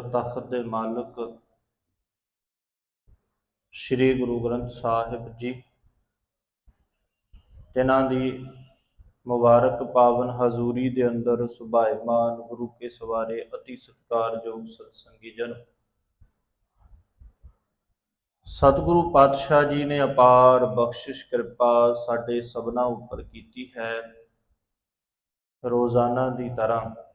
ਤਖਤ ਦੇ ਮਾਲਕ ਸ੍ਰੀ ਗੁਰੂ ਗ੍ਰੰਥ ਸਾਹਿਬ ਜੀ ਜਿਨ੍ਹਾਂ ਦੀ ਮੁਬਾਰਕ ਪਾਵਨ ਹਜ਼ੂਰੀ ਦੇ ਅੰਦਰ ਸੁਭਾਇਮਾਨ ਗੁਰੂ ਕੇ ਸਵਾਰੇ ਅਤੀ ਸਤਿਕਾਰਯੋਗ ਸਤਸੰਗੀ ਜਨ। ਸਤਿਗੁਰੂ ਪਾਤਸ਼ਾਹ ਜੀ ਨੇ ਅਪਾਰ ਬਖਸ਼ਿਸ਼ ਕਿਰਪਾ ਸਾਡੇ ਸਭਨਾ ਉੱਪਰ ਕੀਤੀ ਹੈ। ਰੋਜ਼ਾਨਾ ਦੀ ਤਰ੍ਹਾਂ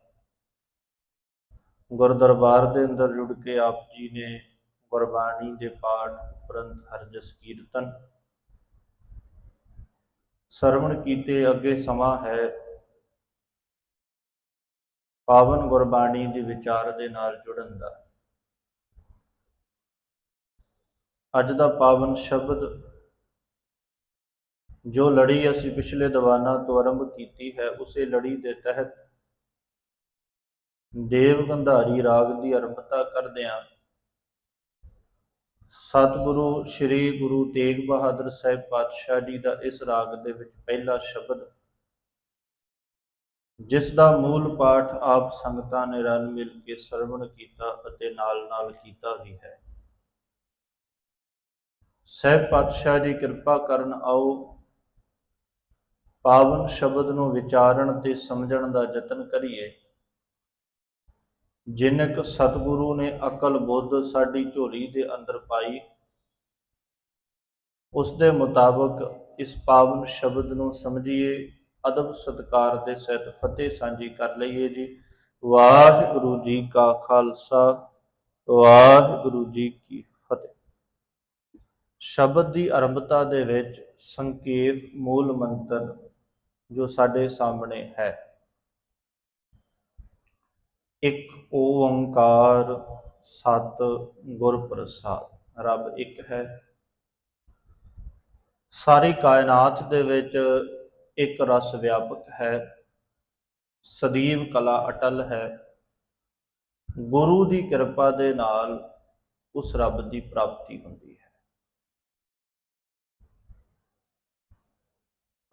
ਗੁਰਦਰਬਾਰ ਦੇ ਅੰਦਰ ਜੁੜ ਕੇ ਆਪ ਜੀ ਨੇ ਗੁਰਬਾਣੀ ਦੇ ਪਾਠ ਉਪਰੰਤ ਹਰਜਸ ਕੀਰਤਨ। ਸਰਵਣ ਕੀਤੇ ਅੱਗੇ ਸਮਾਂ ਹੈ। ਪਾਵਨ ਗੁਰਬਾਣੀ ਦੇ ਵਿਚਾਰ ਦੇ ਨਾਲ ਜੁੜਨ ਦਾ। ਅੱਜ ਦਾ ਪਾਵਨ ਸ਼ਬਦ, ਜੋ ਲੜੀ ਅਸੀਂ ਪਿਛਲੇ ਦੀਵਾਨਾਂ ਤੋਂ ਆਰੰਭ ਕੀਤੀ ਹੈ, ਉਸੇ ਲੜੀ ਦੇ ਤਹਿਤ ਦੇਵ ਗੰਧਾਰੀ ਰਾਗ ਦੀ ਆਰੰਭਤਾ ਕਰਦਿਆਂ ਸਤਿਗੁਰੂ ਸ੍ਰੀ ਗੁਰੂ ਤੇਗ ਬਹਾਦਰ ਸਾਹਿਬ ਪਾਤਸ਼ਾਹ ਜੀ ਦਾ ਇਸ ਰਾਗ ਦੇ ਵਿੱਚ ਪਹਿਲਾ ਸ਼ਬਦ, ਜਿਸ ਦਾ ਮੂਲ ਪਾਠ ਆਪ ਸੰਗਤਾਂ ਨੇ ਰਲ ਮਿਲ ਕੇ ਸਰਵਣ ਕੀਤਾ ਅਤੇ ਨਾਲ-ਨਾਲ ਕੀਤਾ ਵੀ ਹੈ। ਸਹਿਬ ਪਾਤਸ਼ਾਹ ਜੀ ਕਿਰਪਾ ਕਰਨ ਆਓ, ਪਾਵਨ ਸ਼ਬਦ ਨੂੰ ਵਿਚਾਰਨ ਤੇ ਸਮਝਣ ਦਾ ਯਤਨ ਕਰੀਏ। ਜਿਨਕ ਸਤਿਗੁਰੂ ਨੇ ਅਕਲ ਬੁੱਧ ਸਾਡੀ ਝੋਲੀ ਦੇ ਅੰਦਰ ਪਾਈ, ਉਸ ਦੇ ਮੁਤਾਬਕ ਇਸ ਪਾਵਨ ਸ਼ਬਦ ਨੂੰ ਸਮਝੀਏ, ਅਦਬ ਸਤਕਾਰ ਦੇ ਸਹਿਤ ਫਤਿਹ ਸਾਂਝੀ ਕਰ ਲਈਏ ਜੀ। ਵਾਹਿਗੁਰੂ ਜੀ ਕਾ ਖਾਲਸਾ, ਵਾਹਿਗੁਰੂ ਜੀ ਕੀ ਫਤਿਹ। ਸ਼ਬਦ ਦੀ ਆਰੰਭਤਾ ਦੇ ਵਿੱਚ ਸੰਖੇਪ ਮੂਲ ਮੰਤਰ ਜੋ ਸਾਡੇ ਸਾਹਮਣੇ ਹੈ। ਇੱਕ ਓੰਕਾਰ ਸਤ ਗੁਰ ਪ੍ਰਸਾਦ। ਰੱਬ ਇੱਕ ਹੈ। ਸਾਰੀ ਕਾਇਨਾਤ ਦੇ ਵਿੱਚ ਇੱਕ ਰਸ ਵਿਆਪਕ ਹੈ। ਸਦੀਵ ਕਲਾ ਅਟਲ ਹੈ। ਗੁਰੂ ਦੀ ਕਿਰਪਾ ਦੇ ਨਾਲ ਉਸ ਰੱਬ ਦੀ ਪ੍ਰਾਪਤੀ ਹੁੰਦੀ ਹੈ।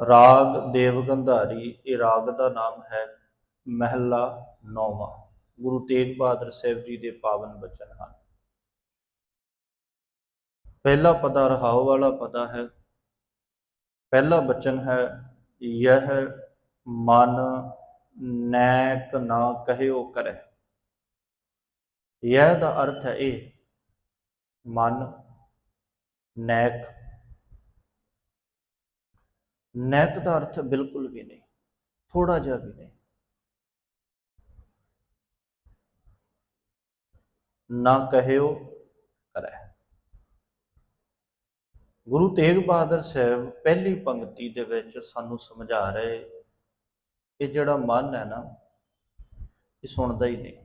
ਰਾਗ ਦੇਵ ਗੰਧਾਰੀ ਇਹ ਰਾਗ ਦਾ ਨਾਮ ਹੈ ਮਹਿਲਾ ਨੌਵਾਂ। ਗੁਰੂ ਤੇਗ ਬਹਾਦਰ ਸਾਹਿਬ ਜੀ ਦੇ ਪਾਵਨ ਬਚਨ ਹਨ। ਪਹਿਲਾ ਪਦਾ ਰਹਾਉ ਵਾਲਾ ਪਦਾ ਹੈ। ਪਹਿਲਾ ਬਚਨ ਹੈ, ਯਹ ਮਨ ਨੈਕ ਨਾ ਕਹਿਓ ਕਰੈ ਯਹ ਦਾ ਅਰਥ ਹੈ ਇਹ, ਮਨ ਨੈਕ। ਨੈਕ ਦਾ ਅਰਥ ਬਿਲਕੁਲ ਵੀ ਨਹੀਂ ਥੋੜਾ ਜਿਹਾ ਵੀ ਨਹੀਂ। ਨਾ ਕਹਿਓ ਕਰੈ ਗੁਰੂ ਤੇਗ ਬਹਾਦਰ ਸਾਹਿਬ ਪਹਿਲੀ ਪੰਕਤੀ ਦੇ ਵਿੱਚ ਸਾਨੂੰ ਸਮਝਾ ਰਹੇ ਇਹ ਜਿਹੜਾ ਮਨ ਹੈ ਨਾ, ਇਹ ਸੁਣਦਾ ਹੀ ਨਹੀਂ।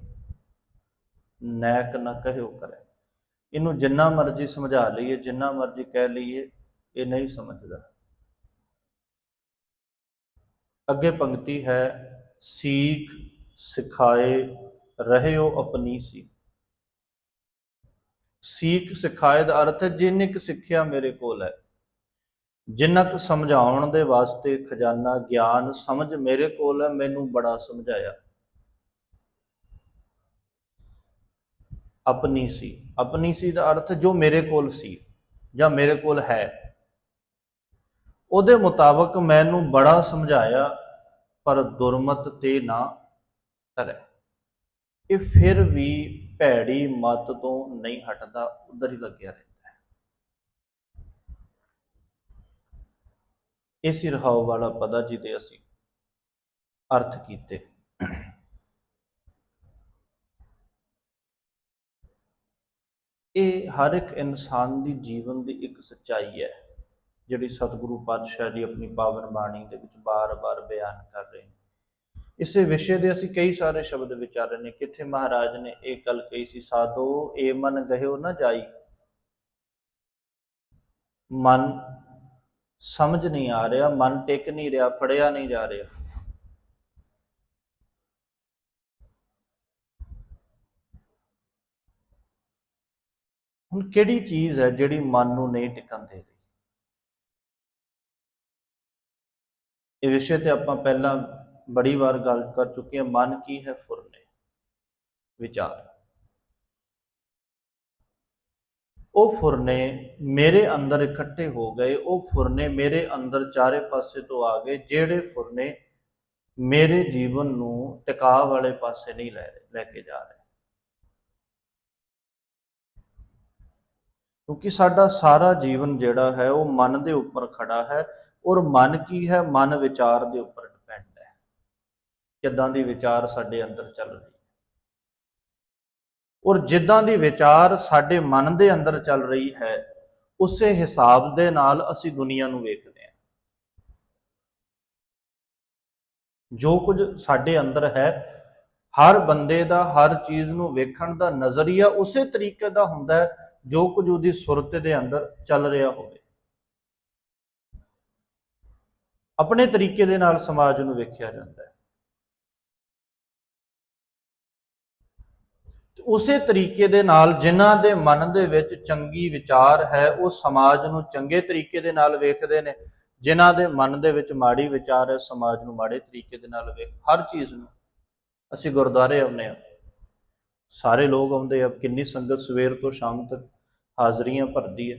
ਨੈਕ ਨਾ ਕਹਿਓ ਕਰੈ ਇਹਨੂੰ ਜਿੰਨਾ ਮਰਜ਼ੀ ਸਮਝਾ ਲਈਏ, ਜਿੰਨਾ ਮਰਜ਼ੀ ਕਹਿ ਲਈਏ, ਇਹ ਨਹੀਂ ਸਮਝਦਾ। ਅੱਗੇ ਪੰਕਤੀ ਹੈ, ਸੀਖ ਸਿਖਾਏ, ਰਹਿਓ ਆਪਣੀ ਸੀ ਸੀਖ ਸਿਖਾਏ ਦਾ ਅਰਥ ਹੈ ਜਿੰਨੇ ਕੁ ਸਿੱਖਿਆ ਮੇਰੇ ਕੋਲ ਹੈ। ਜਿੰਨਾ ਕੁ ਸਮਝਾਉਣ ਦੇ ਵਾਸਤੇ ਖਜ਼ਾਨਾ ਗਿਆਨ ਸਮਝ ਮੇਰੇ ਕੋਲ ਹੈ, ਮੈਨੂੰ ਬੜਾ ਸਮਝਾਇਆ। ਆਪਣੀ ਸੀ ਆਪਣੀ ਸੀ ਦਾ ਅਰਥ ਜੋ ਮੇਰੇ ਕੋਲ ਸੀ ਜਾਂ ਮੇਰੇ ਕੋਲ ਹੈ। ਉਹਦੇ ਮੁਤਾਬਕ ਮੈਨੂੰ ਬੜਾ ਸਮਝਾਇਆ, ਪਰ ਦੁਰਮਤ ਤੇ ਨਾ ਕਰੇ ਇਹ ਫਿਰ ਵੀ ਭੈੜੀ ਮਤ ਤੋਂ ਨਹੀਂ ਹਟਦਾ, ਉਧਰ ਹੀ ਲੱਗਿਆ ਰਹਿੰਦਾ ਹੈ। ਇਸ ਰਹਾਉ ਵਾਲਾ ਪਦਾ ਜੀ ਦੇ ਅਸੀਂ ਅਰਥ ਕੀਤੇ। ਇਹ ਹਰ ਇੱਕ ਇਨਸਾਨ ਦੀ ਜੀਵਨ ਦੀ ਇੱਕ ਸੱਚਾਈ ਹੈ, ਜਿਹੜੀ ਸਤਿਗੁਰੂ ਪਾਤਸ਼ਾਹ ਜੀ ਆਪਣੀ ਪਾਵਨ ਬਾਣੀ ਦੇ ਵਿੱਚ ਬਾਰ-ਬਾਰ ਬਿਆਨ ਕਰ ਰਹੇ ਨੇ। ਇਸੇ ਵਿਸ਼ੇ ਦੇ ਅਸੀਂ ਕਈ ਸਾਰੇ ਸ਼ਬਦ ਵਿਚਾਰੇ ਨੇ, ਕਿੱਥੇ ਮਹਾਰਾਜ ਨੇ ਇਹ ਗੱਲ ਕਹੀ ਸੀ, ਸਾਧੋ, ਏ ਮਨ ਗਹਿਓ ਨਾ ਜਾਈ। ਮਨ ਸਮਝ ਨਹੀਂ ਆ ਰਿਹਾ, ਮਨ ਟਿਕ ਨਹੀਂ ਰਿਹਾ, ਫੜਿਆ ਨਹੀਂ ਜਾ ਰਿਹਾ। ਹੁਣ ਕਿਹੜੀ ਚੀਜ਼ ਹੈ ਜਿਹੜੀ ਮਨ ਨੂੰ ਨਹੀਂ ਟਿਕਣ ਦੇ ਰਹੀ? ਇਹ ਵਿਸ਼ੇ ਤੇ ਆਪਾਂ ਪਹਿਲਾਂ ਬੜੀ ਵਾਰ ਗੱਲ ਕਰ ਚੁੱਕੇ ਹਾਂ, ਮਨ ਕੀ ਹੈ ਫੁਰਨੇ? ਵਿਚਾਰ। ਉਹ ਫੁਰਨੇ ਮੇਰੇ ਅੰਦਰ ਇਕੱਠੇ ਹੋ ਗਏ, ਉਹ ਫੁਰਨੇ ਮੇਰੇ ਅੰਦਰ ਚਾਰੇ ਪਾਸੇ ਤੋਂ ਆ ਗਏ, ਜਿਹੜੇ ਫੁਰਨੇ ਮੇਰੇ ਜੀਵਨ ਨੂੰ ਟਿਕਾਅ ਵਾਲੇ ਪਾਸੇ ਨਹੀਂ ਲੈ ਲੈ ਕੇ ਜਾ ਰਹੇ। ਕਿਉਂਕਿ ਸਾਡਾ ਸਾਰਾ ਜੀਵਨ ਜਿਹੜਾ ਹੈ, ਉਹ ਮਨ ਦੇ ਉੱਪਰ ਖੜਾ ਹੈ ਔਰ ਮਨ ਕੀ ਹੈ? ਮਨ ਵਿਚਾਰ ਦੇ ਉੱਪਰ ਕਿੱਦਾਂ ਦੀ ਵਿਚਾਰ ਸਾਡੇ ਅੰਦਰ ਚੱਲ ਰਹੀ ਹੈ। ਔਰ ਜਿੱਦਾਂ ਦੀ ਵਿਚਾਰ ਸਾਡੇ ਮਨ ਦੇ ਅੰਦਰ ਚੱਲ ਰਹੀ ਹੈ, ਉਸੇ ਹਿਸਾਬ ਦੇ ਨਾਲ ਅਸੀਂ ਦੁਨੀਆ ਨੂੰ ਵੇਖਦੇ ਹਾਂ। ਜੋ ਕੁਝ ਸਾਡੇ ਅੰਦਰ ਹੈ, ਹਰ ਬੰਦੇ ਦਾ, ਹਰ ਚੀਜ਼ ਨੂੰ ਵੇਖਣ ਦਾ ਨਜ਼ਰੀਆ ਉਸੇ ਤਰੀਕੇ ਦਾ ਹੁੰਦਾ ਹੈ, ਜੋ ਕੁਝ ਉਹਦੀ ਸੁਰਤ ਦੇ ਅੰਦਰ ਚੱਲ ਰਿਹਾ ਹੋਵੇ। ਆਪਣੇ ਤਰੀਕੇ ਦੇ ਨਾਲ ਸਮਾਜ ਨੂੰ ਵੇਖਿਆ ਜਾਂਦਾ ਹੈ। ਉਸੇ ਤਰੀਕੇ ਦੇ ਨਾਲ ਜਿਨ੍ਹਾਂ ਦੇ ਮਨ ਦੇ ਵਿੱਚ ਚੰਗੀ ਵਿਚਾਰ ਹੈ, ਉਹ ਸਮਾਜ ਨੂੰ ਚੰਗੇ ਤਰੀਕੇ ਦੇ ਨਾਲ ਵੇਖਦੇ ਨੇ। ਜਿਨ੍ਹਾਂ ਦੇ ਮਨ ਦੇ ਵਿੱਚ ਮਾੜੀ ਵਿਚਾਰ ਹੈ, ਸਮਾਜ ਨੂੰ ਮਾੜੇ ਤਰੀਕੇ ਦੇ ਨਾਲ ਵੇਖ, ਹਰ ਚੀਜ਼ ਨੂੰ ਅਸੀਂ ਗੁਰਦੁਆਰੇ ਆਉਂਦੇ ਆ ਸਾਰੇ ਲੋਕ ਆਉਂਦੇ ਆ, ਕਿੰਨੀ ਸੰਗਤ ਸਵੇਰ ਤੋਂ ਸ਼ਾਮ ਤੱਕ ਹਾਜ਼ਰੀਆਂ ਭਰਦੀ ਹੈ।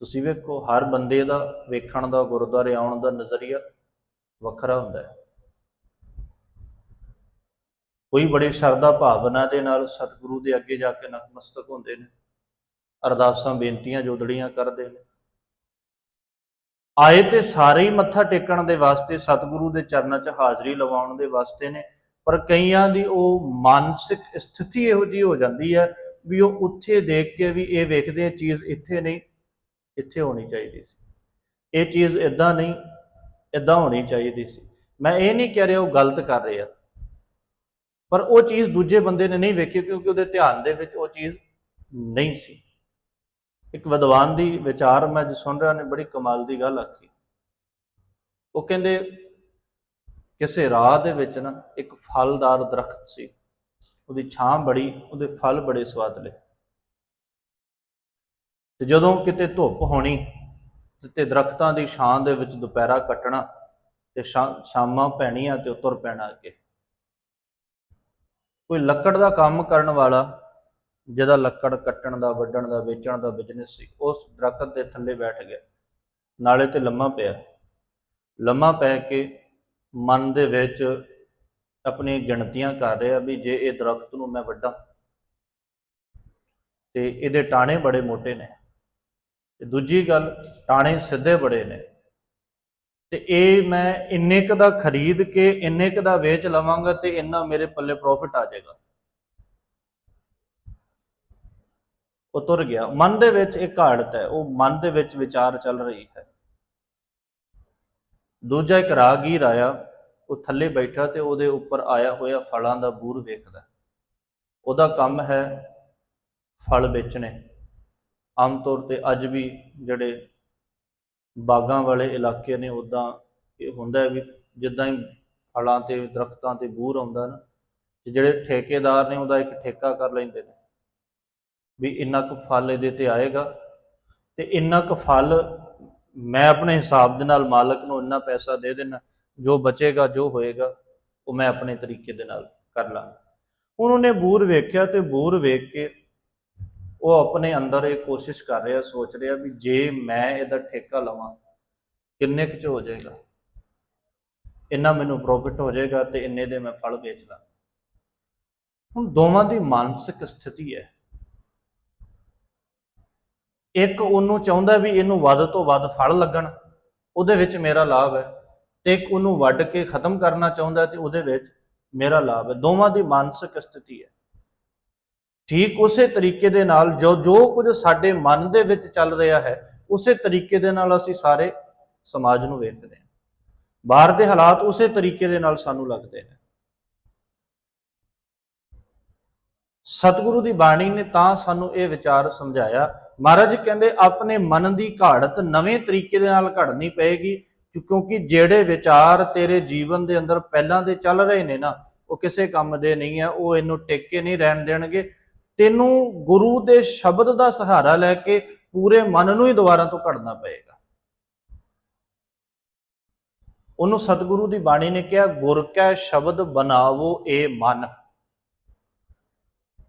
ਤੁਸੀਂ ਵੇਖੋ, ਹਰ ਬੰਦੇ ਦਾ ਵੇਖਣ ਦਾ, ਗੁਰਦੁਆਰੇ ਆਉਣ ਦਾ ਨਜ਼ਰੀਆ ਵੱਖਰਾ ਹੁੰਦਾ ਹੈ। ਕੋਈ ਬੜੀ ਸ਼ਰਧਾ ਭਾਵਨਾ ਦੇ ਨਾਲ ਸਤਿਗੁਰੂ ਦੇ ਅੱਗੇ ਜਾ ਕੇ ਨਤਮਸਤਕ ਹੁੰਦੇ ਨੇ, ਅਰਦਾਸਾਂ, ਬੇਨਤੀਆਂ, ਜੋਦੜੀਆਂ ਕਰਦੇ ਨੇ। ਆਏ ਤੇ ਸਾਰੇ ਹੀ ਮੱਥਾ ਟੇਕਣ ਦੇ ਵਾਸਤੇ, ਸਤਿਗੁਰੂ ਦੇ ਚਰਨਾਂ 'ਚ ਹਾਜ਼ਰੀ ਲਵਾਉਣ ਦੇ ਵਾਸਤੇ ਨੇ, ਪਰ ਕਈਆਂ ਦੀ ਉਹ ਮਾਨਸਿਕ ਸਥਿਤੀ ਇਹੋ ਜੀ ਹੋ ਜਾਂਦੀ ਹੈ ਵੀ ਉਹ ਉੱਥੇ ਦੇਖ ਕੇ ਵੀ ਇਹ ਵੇਖਦੇ ਆ ਚੀਜ਼ ਇੱਥੇ ਨਹੀਂ, ਇੱਥੇ ਹੋਣੀ ਚਾਹੀਦੀ ਸੀ। ਇਹ ਚੀਜ਼ ਇਦਾਂ ਨਹੀਂ ਇਦਾਂ ਹੋਣੀ ਚਾਹੀਦੀ ਸੀ। ਮੈਂ ਇਹ ਨਹੀਂ ਕਹਿ ਰਿਹਾ, ਉਹ ਗਲਤ ਕਰ ਰਿਹਾ। ਪਰ ਉਹ ਚੀਜ਼ ਦੂਜੇ ਬੰਦੇ ਨੇ ਨਹੀਂ ਵੇਖੀ ਕਿਉਂਕਿ ਉਹਦੇ ਧਿਆਨ ਦੇ ਵਿੱਚ ਉਹ ਚੀਜ਼ ਨਹੀਂ ਸੀ। ਇੱਕ ਵਿਦਵਾਨ ਦੀ ਵਿਚਾਰ ਮੈਂ ਅੱਜ ਸੁਣ ਰਿਹਾ ਨੇ ਬੜੀ ਕਮਾਲ ਦੀ ਗੱਲ ਆਖੀ। ਉਹ ਕਹਿੰਦੇ, ਕਿਸੇ ਰਾਹ ਦੇ ਵਿੱਚ ਨਾ ਇੱਕ ਫਲਦਾਰ ਦਰਖਤ ਸੀ। ਉਹਦੀ ਛਾਂ ਬੜੀ, ਉਹਦੇ ਫਲ ਬੜੇ ਸਵਾਦਲੇ ਤੇ ਜਦੋਂ ਕਿਤੇ ਧੁੱਪ ਹੋਣੀ ਤੇ- ਦਰਖਤਾਂ ਦੀ ਛਾਂ ਦੇ ਵਿੱਚ ਦੁਪਹਿਰਾ ਕੱਟਣਾ ਤੇ ਸ਼ਾ- ਸ਼ਾਮਾਂ ਪੈਣੀਆਂ ਤੇ ਉਤਰ ਪੈਣਾ ਅੱਗੇ। ਕੋਈ ਲੱਕੜ ਦਾ ਕੰਮ ਕਰਨ ਵਾਲਾ, ਜਿਹਦਾ ਲੱਕੜ ਕੱਟਣ ਦਾ, ਵੱਢਣ ਦਾ, ਵੇਚਣ ਦਾ ਬਿਜ਼ਨਸ ਸੀ, ਉਸ ਦਰਖਤ ਦੇ ਥੱਲੇ ਬੈਠ ਗਿਆ। ਨਾਲੇ ਤੇ ਲੰਮਾ ਪਿਆ। ਲੰਮਾ ਪੈ ਕੇ ਮਨ ਦੇ ਵਿੱਚ ਆਪਣੀ ਗਿਣਤੀਆਂ ਕਰ ਰਿਹਾ ਵੀ ਜੇ ਇਹ ਦਰਖਤ ਨੂੰ ਮੈਂ ਵੱਢਾਂ, ਤੇ ਇਹਦੇ ਟਾਣੇ ਬੜੇ ਮੋٹے ਨੇ। ਤੇ ਦੂਜੀ ਗੱਲ, ਟਾਣੇ ਸਿੱਧੇ ਬੜੇ ਨੇ। ਤੇ ਇਹ ਮੈਂ ਇੰਨੇ ਕ ਦਾ ਖਰੀਦ ਕੇ, ਇੰਨੇ ਕ ਦਾ ਵੇਚ ਲਵਾਂਗਾ ਤੇ ਇੰਨਾ ਮੇਰੇ ਪੱਲੇ ਪ੍ਰੋਫਿਟ ਆ ਜਾਏਗਾ। ਉਹ ਤੁਰ ਗਿਆ। ਮਨ ਦੇ ਵਿੱਚ ਇੱਕ ਘਾੜਤ ਹੈ। ਉਹ ਮਨ ਦੇ ਵਿੱਚ ਵਿਚਾਰ ਚੱਲ ਰਹੀ ਹੈ। ਦੂਜਾ ਇੱਕ ਰਾਗੀਰ ਆਇਆ। ਉਹ ਥੱਲੇ ਬੈਠਾ ਤੇ ਉਹਦੇ ਉੱਪਰ ਆਇਆ ਹੋਇਆ ਫਲਾਂ ਦਾ ਬੂਰ ਵੇਖਦਾ। ਉਹਦਾ ਕੰਮ ਹੈ ਫਲ ਵੇਚਣੇ। ਆਮ ਤੌਰ ਤੇ ਅੱਜ ਵੀ ਜਿਹੜੇ ਬਾਗਾਂ ਵਾਲੇ ਇਲਾਕੇ ਨੇ ਉਦਾਂ ਇਹ ਹੁੰਦਾ ਵੀ ਜਿੱਦਾਂ ਹੀ ਫਲਾਂ ਤੇ ਦਰਖਤਾਂ ਤੇ ਬੂਰ ਆਉਂਦਾ ਨਾ ਜਿਹੜੇ ਠੇਕੇਦਾਰ ਨੇ ਉਹਦਾ ਇੱਕ ਠੇਕਾ ਕਰ ਲੈਂਦੇ ਨੇ ਵੀ ਇੰਨਾ ਕੁ ਫਲ ਇਹਦੇ ਤੇ ਆਏਗਾ ਤੇ ਇੰਨਾ ਕੁ ਫਲ ਮੈਂ ਆਪਣੇ ਹਿਸਾਬ ਦੇ ਨਾਲ ਮਾਲਕ ਨੂੰ ਇੰਨਾ ਪੈਸਾ ਦੇ ਦੇਣਾ ਜੋ ਬਚੇਗਾ, ਜੋ ਹੋਏਗਾ, ਉਹ ਮੈਂ ਆਪਣੇ ਤਰੀਕੇ ਦੇ ਨਾਲ ਕਰ ਲਾਂਗਾ। ਹੁਣ ਉਹਨੇ ਬੂਰ ਵੇਖਿਆ ਤੇ ਬੂਰ ਵੇਖ ਕੇ ਉਹ ਆਪਣੇ ਅੰਦਰ ਇਹ ਕੋਸ਼ਿਸ਼ ਕਰ ਰਿਹਾ, ਸੋਚ ਰਿਹਾ ਵੀ ਜੇ ਮੈਂ ਇਹਦਾ ਠੇਕਾ ਲਵਾਂ, ਕਿੰਨੇ ਕੁ ਚ ਹੋ ਜਾਏਗਾ? ਇੰਨਾ ਮੈਨੂੰ ਪ੍ਰੋਫਿਟ ਹੋ ਜਾਏਗਾ ਤੇ ਇੰਨੇ ਦੇ ਮੈਂ ਫਲ ਵੇਚ ਲਾਂ। ਹੁਣ ਦੋਵਾਂ ਦੀ ਮਾਨਸਿਕ ਸਥਿਤੀ ਹੈ। ਇੱਕ ਉਹਨੂੰ ਚਾਹੁੰਦਾ ਵੀ ਇਹਨੂੰ ਵੱਧ ਤੋਂ ਵੱਧ ਫਲ ਲੱਗਣ, ਉਹਦੇ ਵਿੱਚ ਮੇਰਾ ਲਾਭ ਹੈ ਤੇ ਇੱਕ ਉਹਨੂੰ ਵੱਢ ਕੇ ਖਤਮ ਕਰਨਾ ਚਾਹੁੰਦਾ ਤੇ ਉਹਦੇ ਵਿੱਚ ਮੇਰਾ ਲਾਭ ਹੈ। ਦੋਵਾਂ ਦੀ ਮਾਨਸਿਕ ਸਥਿਤੀ ਹੈ। ਠੀਕ ਉਸੇ ਤਰੀਕੇ ਦੇ ਨਾਲ ਜੋ ਜੋ ਕੁਝ ਸਾਡੇ ਮਨ ਦੇ ਵਿੱਚ ਚੱਲ ਰਿਹਾ ਹੈ, ਉਸੇ ਤਰੀਕੇ ਦੇ ਨਾਲ ਅਸੀਂ ਸਾਰੇ ਸਮਾਜ ਨੂੰ ਵੇਖਦੇ ਹਾਂ। ਬਾਹਰ ਦੇ ਹਾਲਾਤ ਉਸੇ ਤਰੀਕੇ ਦੇ ਨਾਲ ਸਾਨੂੰ ਲੱਗਦੇ ਨੇ। ਸਤਿਗੁਰੂ ਦੀ ਬਾਣੀ ਨੇ ਤਾਂ ਸਾਨੂੰ ਇਹ ਵਿਚਾਰ ਸਮਝਾਇਆ, ਮਹਾਰਾਜ ਕਹਿੰਦੇ ਆਪਣੇ ਮਨ ਦੀ ਘਾੜਤ ਨਵੇਂ ਤਰੀਕੇ ਦੇ ਨਾਲ ਘੜਨੀ ਪਏਗੀ, ਕਿਉਂਕਿ ਜਿਹੜੇ ਵਿਚਾਰ ਤੇਰੇ ਜੀਵਨ ਦੇ ਅੰਦਰ ਪਹਿਲਾਂ ਦੇ ਚੱਲ ਰਹੇ ਨੇ ਨਾ, ਉਹ ਕਿਸੇ ਕੰਮ ਦੇ ਨਹੀਂ ਆ, ਉਹ ਇਹਨੂੰ ਟਿਕ ਕੇ ਨਹੀਂ ਰਹਿਣ ਦੇਣਗੇ ਤੈਨੂੰ ਗੁਰੂ ਦੇ ਸ਼ਬਦ ਦਾ ਸਹਾਰਾ ਲੈ ਕੇ ਪੂਰੇ ਮਨ ਨੂੰ ਹੀ ਦੁਬਾਰਾ ਤੋਂ ਘੜਨਾ ਪਏਗਾ। ਉਹਨੂੰ ਸਤਿਗੁਰੂ ਦੀ ਬਾਣੀ ਨੇ ਕਿਹਾ, ਗੁਰ ਕੈ ਸ਼ਬਦ ਬਣਾਵੋ ਏ ਮਨ।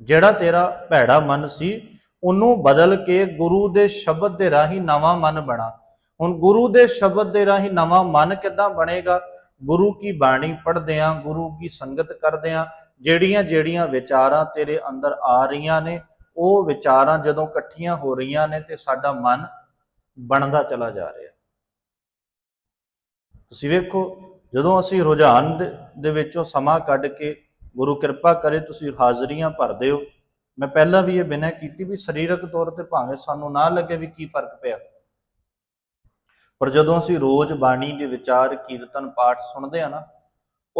ਜਿਹੜਾ ਤੇਰਾ ਭੈੜਾ ਮਨ ਸੀ, ਉਹਨੂੰ ਬਦਲ ਕੇ ਗੁਰੂ ਦੇ ਸ਼ਬਦ ਦੇ ਰਾਹੀਂ ਨਵਾਂ ਮਨ ਬਣਾ। ਹੁਣ ਗੁਰੂ ਦੇ ਸ਼ਬਦ ਦੇ ਰਾਹੀਂ ਨਵਾਂ ਮਨ ਕਿੱਦਾਂ ਬਣੇਗਾ? ਗੁਰੂ ਕੀ ਬਾਣੀ ਪੜ੍ਹਦੇ ਆਂ, ਗੁਰੂ ਕੀ ਸੰਗਤ ਕਰਦੇ ਆਂ ਜਿਹੜੀਆਂ ਜਿਹੜੀਆਂ ਵਿਚਾਰਾਂ ਤੇਰੇ ਅੰਦਰ ਆ ਰਹੀਆਂ ਨੇ, ਉਹ ਵਿਚਾਰਾਂ ਜਦੋਂ ਇਕੱਠੀਆਂ ਹੋ ਰਹੀਆਂ ਨੇ ਤੇ ਸਾਡਾ ਮਨ ਬਣਦਾ ਚਲਾ ਜਾ ਰਿਹਾ। ਤੁਸੀਂ ਵੇਖੋ, ਜਦੋਂ ਅਸੀਂ ਰੁਝਾਨ ਦੇ- ਦੇ ਵਿੱਚੋਂ ਸਮਾਂ ਕੱਢ ਕੇ ਗੁਰੂ ਕਿਰਪਾ ਕਰੇ ਤੁਸੀਂ ਹਾਜ਼ਰੀਆਂ ਭਰਦੇ ਹੋ, ਮੈਂ ਪਹਿਲਾਂ ਵੀ ਇਹ ਬਿਨਾਂ ਕੀਤੀ ਵੀ ਸਰੀਰਕ ਤੌਰ ਤੇ ਭਾਵੇਂ ਸਾਨੂੰ ਨਾ ਲੱਗੇ ਵੀ ਕੀ ਫ਼ਰਕ ਪਿਆ। ਪਰ ਜਦੋਂ ਅਸੀਂ ਰੋਜ਼ ਬਾਣੀ ਦੇ ਵਿਚਾਰ, ਕੀਰਤਨ, ਪਾਠ ਸੁਣਦੇ ਆ ਨਾ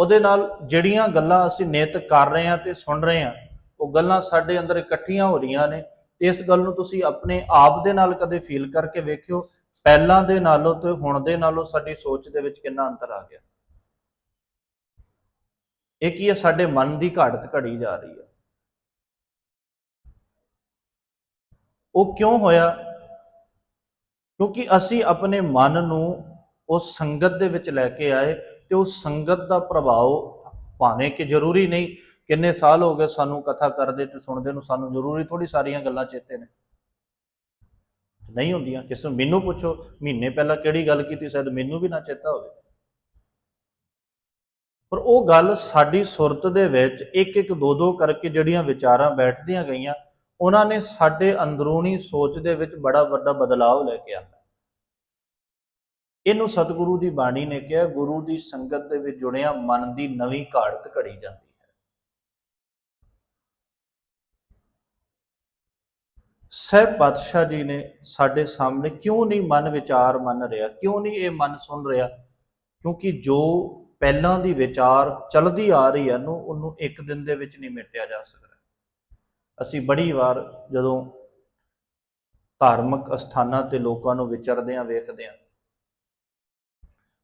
ਉਹਦੇ ਨਾਲ ਜਿਹੜੀਆਂ ਗੱਲਾਂ ਅਸੀਂ ਨਿਤ ਕਰ ਰਹੇ ਹਾਂ ਤੇ ਸੁਣ ਰਹੇ ਹਾਂ, ਉਹ ਗੱਲਾਂ ਸਾਡੇ ਅੰਦਰ ਇਕੱਠੀਆਂ ਹੋ ਰਹੀਆਂ ਨੇ ਤੇ ਇਸ ਗੱਲ ਨੂੰ ਤੁਸੀਂ ਆਪਣੇ ਆਪ ਦੇ ਨਾਲ ਕਦੇ ਫੀਲ ਕਰਕੇ ਵੇਖਿਓ, ਪਹਿਲਾਂ ਦੇ ਨਾਲੋਂ ਤੇ ਹੁਣ ਦੇ ਨਾਲੋਂ ਸਾਡੀ ਸੋਚ ਦੇ ਵਿੱਚ ਕਿੰਨਾ ਅੰਤਰ ਆ ਗਿਆ। ਇਹ ਕੀ ਹੈ? ਸਾਡੇ ਮਨ ਦੀ ਘਾੜਤ ਘੜੀ ਜਾ ਰਹੀ ਹੈ। ਉਹ ਕਿਉਂ ਹੋਇਆ? ਕਿਉਂਕਿ ਅਸੀਂ ਆਪਣੇ ਮਨ ਨੂੰ ਉਹ ਸੰਗਤ ਦੇ ਵਿੱਚ ਲੈ ਕੇ ਆਏ ਤੇ ਉਹ ਸੰਗਤ ਦਾ ਪ੍ਰਭਾਵ ਭਾਵੇਂ ਕਿ ਜ਼ਰੂਰੀ ਨਹੀਂ, ਕਿੰਨੇ ਸਾਲ ਹੋ ਗਏ ਸਾਨੂੰ ਕਥਾ ਕਰਦੇ ਤੇ ਸੁਣਦੇ ਨੂੰ, ਸਾਨੂੰ ਜ਼ਰੂਰੀ ਥੋੜੀ ਸਾਰੀਆਂ ਗੱਲਾਂ ਚੇਤੇ ਨੇ। ਨਹੀਂ ਹੁੰਦੀਆਂ, ਕਿਸੇ ਨੂੰ ਮੈਨੂੰ ਪੁੱਛੋ, ਮਹੀਨੇ ਪਹਿਲਾਂ ਕਿਹੜੀ ਗੱਲ ਕੀਤੀ, ਸ਼ਾਇਦ ਮੈਨੂੰ ਵੀ ਨਾ ਚੇਤਾ ਹੋਵੇ। ਪਰ ਉਹ ਗੱਲ ਸਾਡੀ ਸੁਰਤ ਦੇ ਵਿੱਚ ਇੱਕ ਇੱਕ ਦੋ ਦੋ ਕਰਕੇ ਜਿਹੜੀਆਂ ਵਿਚਾਰਾਂ ਬੈਠਦੀਆਂ ਗਈਆਂ, ਉਹਨਾਂ ਨੇ ਸਾਡੇ ਅੰਦਰੂਨੀ ਸੋਚ ਦੇ ਵਿੱਚ ਬੜਾ ਵੱਡਾ ਬਦਲਾਅ ਲੈ ਕੇ ਆਂਦਾ। ਇਹਨੂੰ ਸਤਿਗੁਰੂ ਦੀ ਬਾਣੀ ਨੇ ਕਿਹਾ, ਗੁਰੂ ਦੀ ਸੰਗਤ ਦੇ ਵਿੱਚ ਜੁੜਿਆ ਮਨ ਦੀ ਨਵੀਂ ਘਾੜਤ ਘੜੀ ਜਾਂਦੀ ਹੈ। ਸਹਿਬ ਪਾਤਸ਼ਾਹ ਜੀ ਨੇ ਸਾਡੇ ਸਾਹਮਣੇ ਕਿਉਂ ਨਹੀਂ ਮਨ ਵਿਚਾਰ ਮੰਨ ਰਿਹਾ, ਕਿਉਂ ਨਹੀਂ ਇਹ ਮਨ ਸੁਣ ਰਿਹਾ? ਕਿਉਂਕਿ ਜੋ ਪਹਿਲਾਂ ਦੀ ਵਿਚਾਰ ਚੱਲਦੀ ਆ ਰਹੀ ਹੈ ਨੂੰ ਉਹਨੂੰ ਇੱਕ ਦਿਨ ਦੇ ਵਿੱਚ ਨਹੀਂ ਮਿਟਿਆ ਜਾ ਸਕਦਾ। ਅਸੀਂ ਬੜੀ ਵਾਰ ਜਦੋਂ ਧਾਰਮਿਕ ਅਸਥਾਨਾਂ ਤੇ ਲੋਕਾਂ ਨੂੰ ਵਿਚਰਦਿਆਂ ਵੇਖਦੇ ਆਂ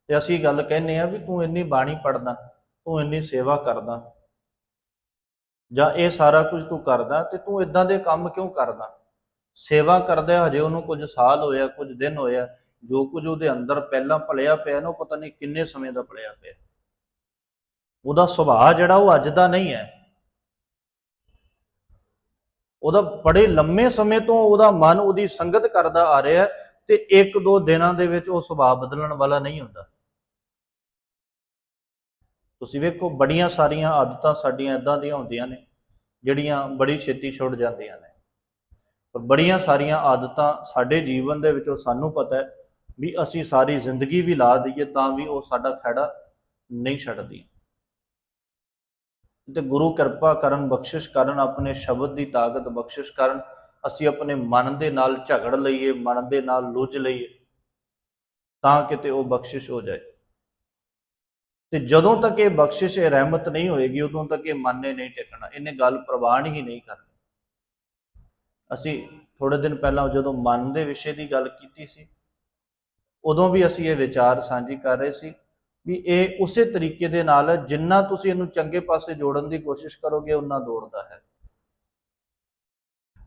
ਤੇ ਅਸੀਂ ਗੱਲ ਕਹਿੰਨੇ ਆ ਵੀ ਤੂੰ ਇੰਨੀ ਬਾਣੀ ਪੜਦਾ ਤੂੰ ਇੰਨੀ ਸੇਵਾ ਕਰਦਾ, ਜਾਂ ਇਹ ਸਾਰਾ ਕੁਝ ਤੂੰ ਕਰਦਾ ਤੇ ਤੂੰ ਇਦਾਂ ਦੇ ਕੰਮ ਕਿਉਂ ਕਰਦਾ? ਸੇਵਾ ਕਰਦੇ ਹਜੇ ਉਹਨੂੰ ਕੁਝ ਸਾਲ ਹੋਇਆ, ਕੁਝ ਦਿਨ ਹੋਇਆ, ਜੋ ਕੁਝ ਉਹਦੇ ਅੰਦਰ ਪਹਿਲਾਂ ਭਲਿਆ ਪਿਆ ਨਾ, ਉਹ ਪਤਾ ਨਹੀਂ ਕਿੰਨੇ ਸਮੇਂ ਦਾ ਭਲਿਆ ਪਿਆ। ਉਹਦਾ ਸੁਭਾਅ ਜਿਹੜਾ ਉਹ ਅੱਜ ਦਾ ਨਹੀਂ ਹੈ। ਉਹਦਾ ਬੜੇ ਲੰਮੇ ਸਮੇਂ ਤੋਂ ਉਹਦਾ ਮਨ ਉਹਦੀ ਸੰਗਤ ਕਰਦਾ ਆ ਰਿਹਾ ਤੇ ਇੱਕ ਦੋ ਦਿਨਾਂ ਦੇ ਵਿੱਚ ਉਹ ਸੁਭਾਅ ਬਦਲਣ ਵਾਲਾ ਨਹੀਂ ਹੁੰਦਾ। ਤੁਸੀਂ ਵੇਖੋ, ਬੜੀਆਂ ਸਾਰੀਆਂ ਆਦਤਾਂ ਸਾਡੀਆਂ ਇਦਾਂ ਦੀਆਂ ਹੁੰਦੀਆਂ ਨੇ, ਜਿਹੜੀਆਂ ਬੜੀ ਛੇਤੀ ਛੁੱਟ ਜਾਂਦੀਆਂ ਨੇ। ਪਰ ਬੜੀਆਂ ਸਾਰੀਆਂ ਆਦਤਾਂ ਸਾਡੇ ਜੀਵਨ ਦੇ ਵਿੱਚੋਂ ਸਾਨੂੰ ਪਤਾ ਹੈ ਵੀ ਅਸੀਂ ਸਾਰੀ ਜ਼ਿੰਦਗੀ ਵੀ ਲਾ ਦਈਏ ਤਾਂ ਵੀ ਉਹ ਸਾਡਾ ਖੜਾ ਨਹੀਂ ਛੱਡਦੀ। ਤੇ ਗੁਰੂ ਕਿਰਪਾ ਕਰਨ, ਬਖਸ਼ਿਸ਼ ਕਰਨ, ਆਪਣੇ ਸ਼ਬਦ ਦੀ ਤਾਕਤ ਬਖਸ਼ਿਸ਼ ਕਰਨ, ਅਸੀਂ ਆਪਣੇ ਮਨ ਦੇ ਨਾਲ ਝਗੜ ਲਈਏ, ਮਨ ਦੇ ਨਾਲ ਲੁੱਝ ਲਈਏ, ਤਾਂ ਕਿਤੇ ਉਹ ਬਖਸ਼ਿਸ਼ ਹੋ ਜਾਏ। ਤੇ ਜਦੋਂ ਤੱਕ ਇਹ ਬਖਸ਼ਿਸ਼, ਇਹ ਰਹਿਮਤ ਨਹੀਂ ਹੋਏਗੀ, ਉਦੋਂ ਤੱਕ ਇਹ ਮਨ ਨਹੀਂ ਟਿਕਣਾ। ਇਹਨੇ ਗੱਲ ਪ੍ਰਵਾਨ ਹੀ ਨਹੀਂ ਕਰਨੀ। ਅਸੀਂ ਥੋੜੇ ਦਿਨ ਪਹਿਲਾਂ ਜਦੋਂ ਮਨ ਦੇ ਵਿਸ਼ੇ ਦੀ ਗੱਲ ਕੀਤੀ ਸੀ, ਉਦੋਂ ਵੀ ਅਸੀਂ ਇਹ ਵਿਚਾਰ ਸਾਂਝੀ ਕਰ ਰਹੇ ਸੀ ਵੀ ਇਹ ਉਸੇ ਤਰੀਕੇ ਦੇ ਨਾਲ ਜਿੰਨਾ ਤੁਸੀਂ ਇਹਨੂੰ ਚੰਗੇ ਪਾਸੇ ਜੋੜਨ ਦੀ ਕੋਸ਼ਿਸ਼ ਕਰੋਗੇ ਉਨਾ ਦੌੜਦਾ ਹੈ।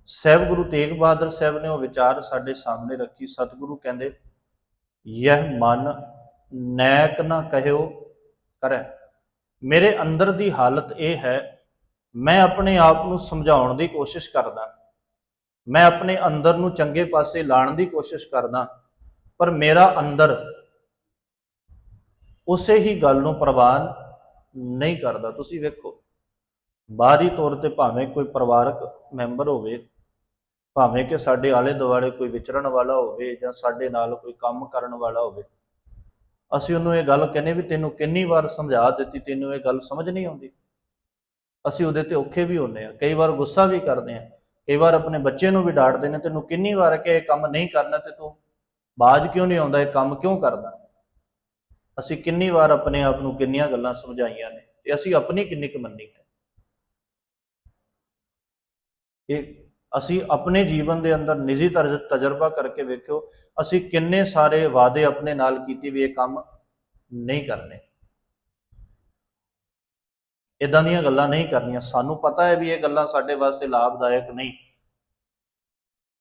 ਸਹਿਬ ਗੁਰੂ ਤੇਗ ਬਹਾਦਰ ਸਾਹਿਬ ਨੇ ਉਹ ਵਿਚਾਰ ਸਾਡੇ ਸਾਹਮਣੇ ਰੱਖੀ। ਸਤਿਗੁਰੂ ਕਹਿੰਦੇ, ਯਹ ਮਨ ਨੈਕ ਨਾ ਕਹਿਓ ਕਰੈ। ਮੇਰੇ ਅੰਦਰ ਦੀ ਹਾਲਤ ਇਹ ਹੈ, ਮੈਂ ਆਪਣੇ ਆਪ ਨੂੰ ਸਮਝਾਉਣ ਦੀ ਕੋਸ਼ਿਸ਼ ਕਰਦਾ। ਮੈਂ ਆਪਣੇ ਅੰਦਰ ਨੂੰ ਚੰਗੇ ਪਾਸੇ ਲਾਣ ਦੀ ਕੋਸ਼ਿਸ਼ ਕਰਦਾ, ਪਰ ਮੇਰਾ ਅੰਦਰ ਉਸੇ ਹੀ ਗੱਲ ਨੂੰ ਪ੍ਰਵਾਨ ਨਹੀਂ ਕਰਦਾ। ਤੁਸੀਂ ਵੇਖੋ, ਬਾਹਰੀ ਤੌਰ ਤੇ ਭਾਵੇਂ ਕੋਈ ਪਰਿਵਾਰਕ ਮੈਂਬਰ ਹੋਵੇ, ਭਾਵੇਂ ਕਿ ਸਾਡੇ ਆਲੇ ਦੁਆਲੇ ਕੋਈ ਵਿਚਰਨ ਵਾਲਾ ਹੋਵੇ ਜਾਂ ਸਾਡੇ ਨਾਲ ਕੋਈ ਕੰਮ ਕਰਨ ਵਾਲਾ ਹੋਵੇ ਅਸੀਂ ਉਹਨੂੰ ਇਹ ਗੱਲ ਕਹਿੰਨੇ ਵੀ ਤੈਨੂੰ ਕਿੰਨੀ ਵਾਰ ਸਮਝਾ ਦਿੱਤੀ, ਤੈਨੂੰ ਇਹ ਗੱਲ ਸਮਝ ਨਹੀਂ ਆਉਂਦੀ। ਅਸੀਂ ਉਹਦੇ ਤੇ ਔਖੇ ਵੀ ਹੁੰਨੇ ਆ ਕਈ ਵਾਰ ਗੁੱਸਾ ਵੀ ਕਰਦੇ ਆ ਕਈ ਵਾਰ ਆਪਣੇ ਬੱਚੇ ਨੂੰ ਵੀ ਡਾਂਟਦੇ ਨੇ, ਤੈਨੂੰ ਕਿੰਨੀ ਵਾਰ ਕਿ ਇਹ ਕੰਮ ਨਹੀਂ ਕਰਨਾ ਤੇ ਤੂੰ ਬਾਜ ਕਿਉਂ ਨਹੀਂ ਆਉਂਦਾ, ਇਹ ਕੰਮ ਕਿਉਂ ਕਰਦਾ? ਅਸੀਂ ਕਿੰਨੀ ਵਾਰ ਆਪਣੇ ਆਪ ਨੂੰ ਕਿੰਨੀਆਂ ਗੱਲਾਂ ਸਮਝਾਈਆਂ ਨੇ ਤੇ ਅਸੀਂ ਆਪਣੀ ਕਿੰਨੀ ਕੁ ਮੰਨੀ ਹੈ। ਇਹ ਅਸੀਂ ਆਪਣੇ ਜੀਵਨ ਦੇ ਅੰਦਰ ਨਿੱਜੀ ਤਰਜ- ਤਜਰਬਾ ਕਰਕੇ ਵੇਖਿਓ, ਅਸੀਂ ਕਿੰਨੇ ਸਾਰੇ ਵਾਅਦੇ ਆਪਣੇ ਨਾਲ ਕੀਤੇ ਵੀ ਇਹ ਕੰਮ ਨਹੀਂ ਕਰਨੇ। ਇਦਾਂ ਦੀਆਂ ਗੱਲਾਂ ਨਹੀਂ ਕਰਨੀਆਂ। ਸਾਨੂੰ ਪਤਾ ਹੈ ਵੀ ਇਹ ਗੱਲਾਂ ਸਾਡੇ ਵਾਸਤੇ ਲਾਭਦਾਇਕ ਨਹੀਂ।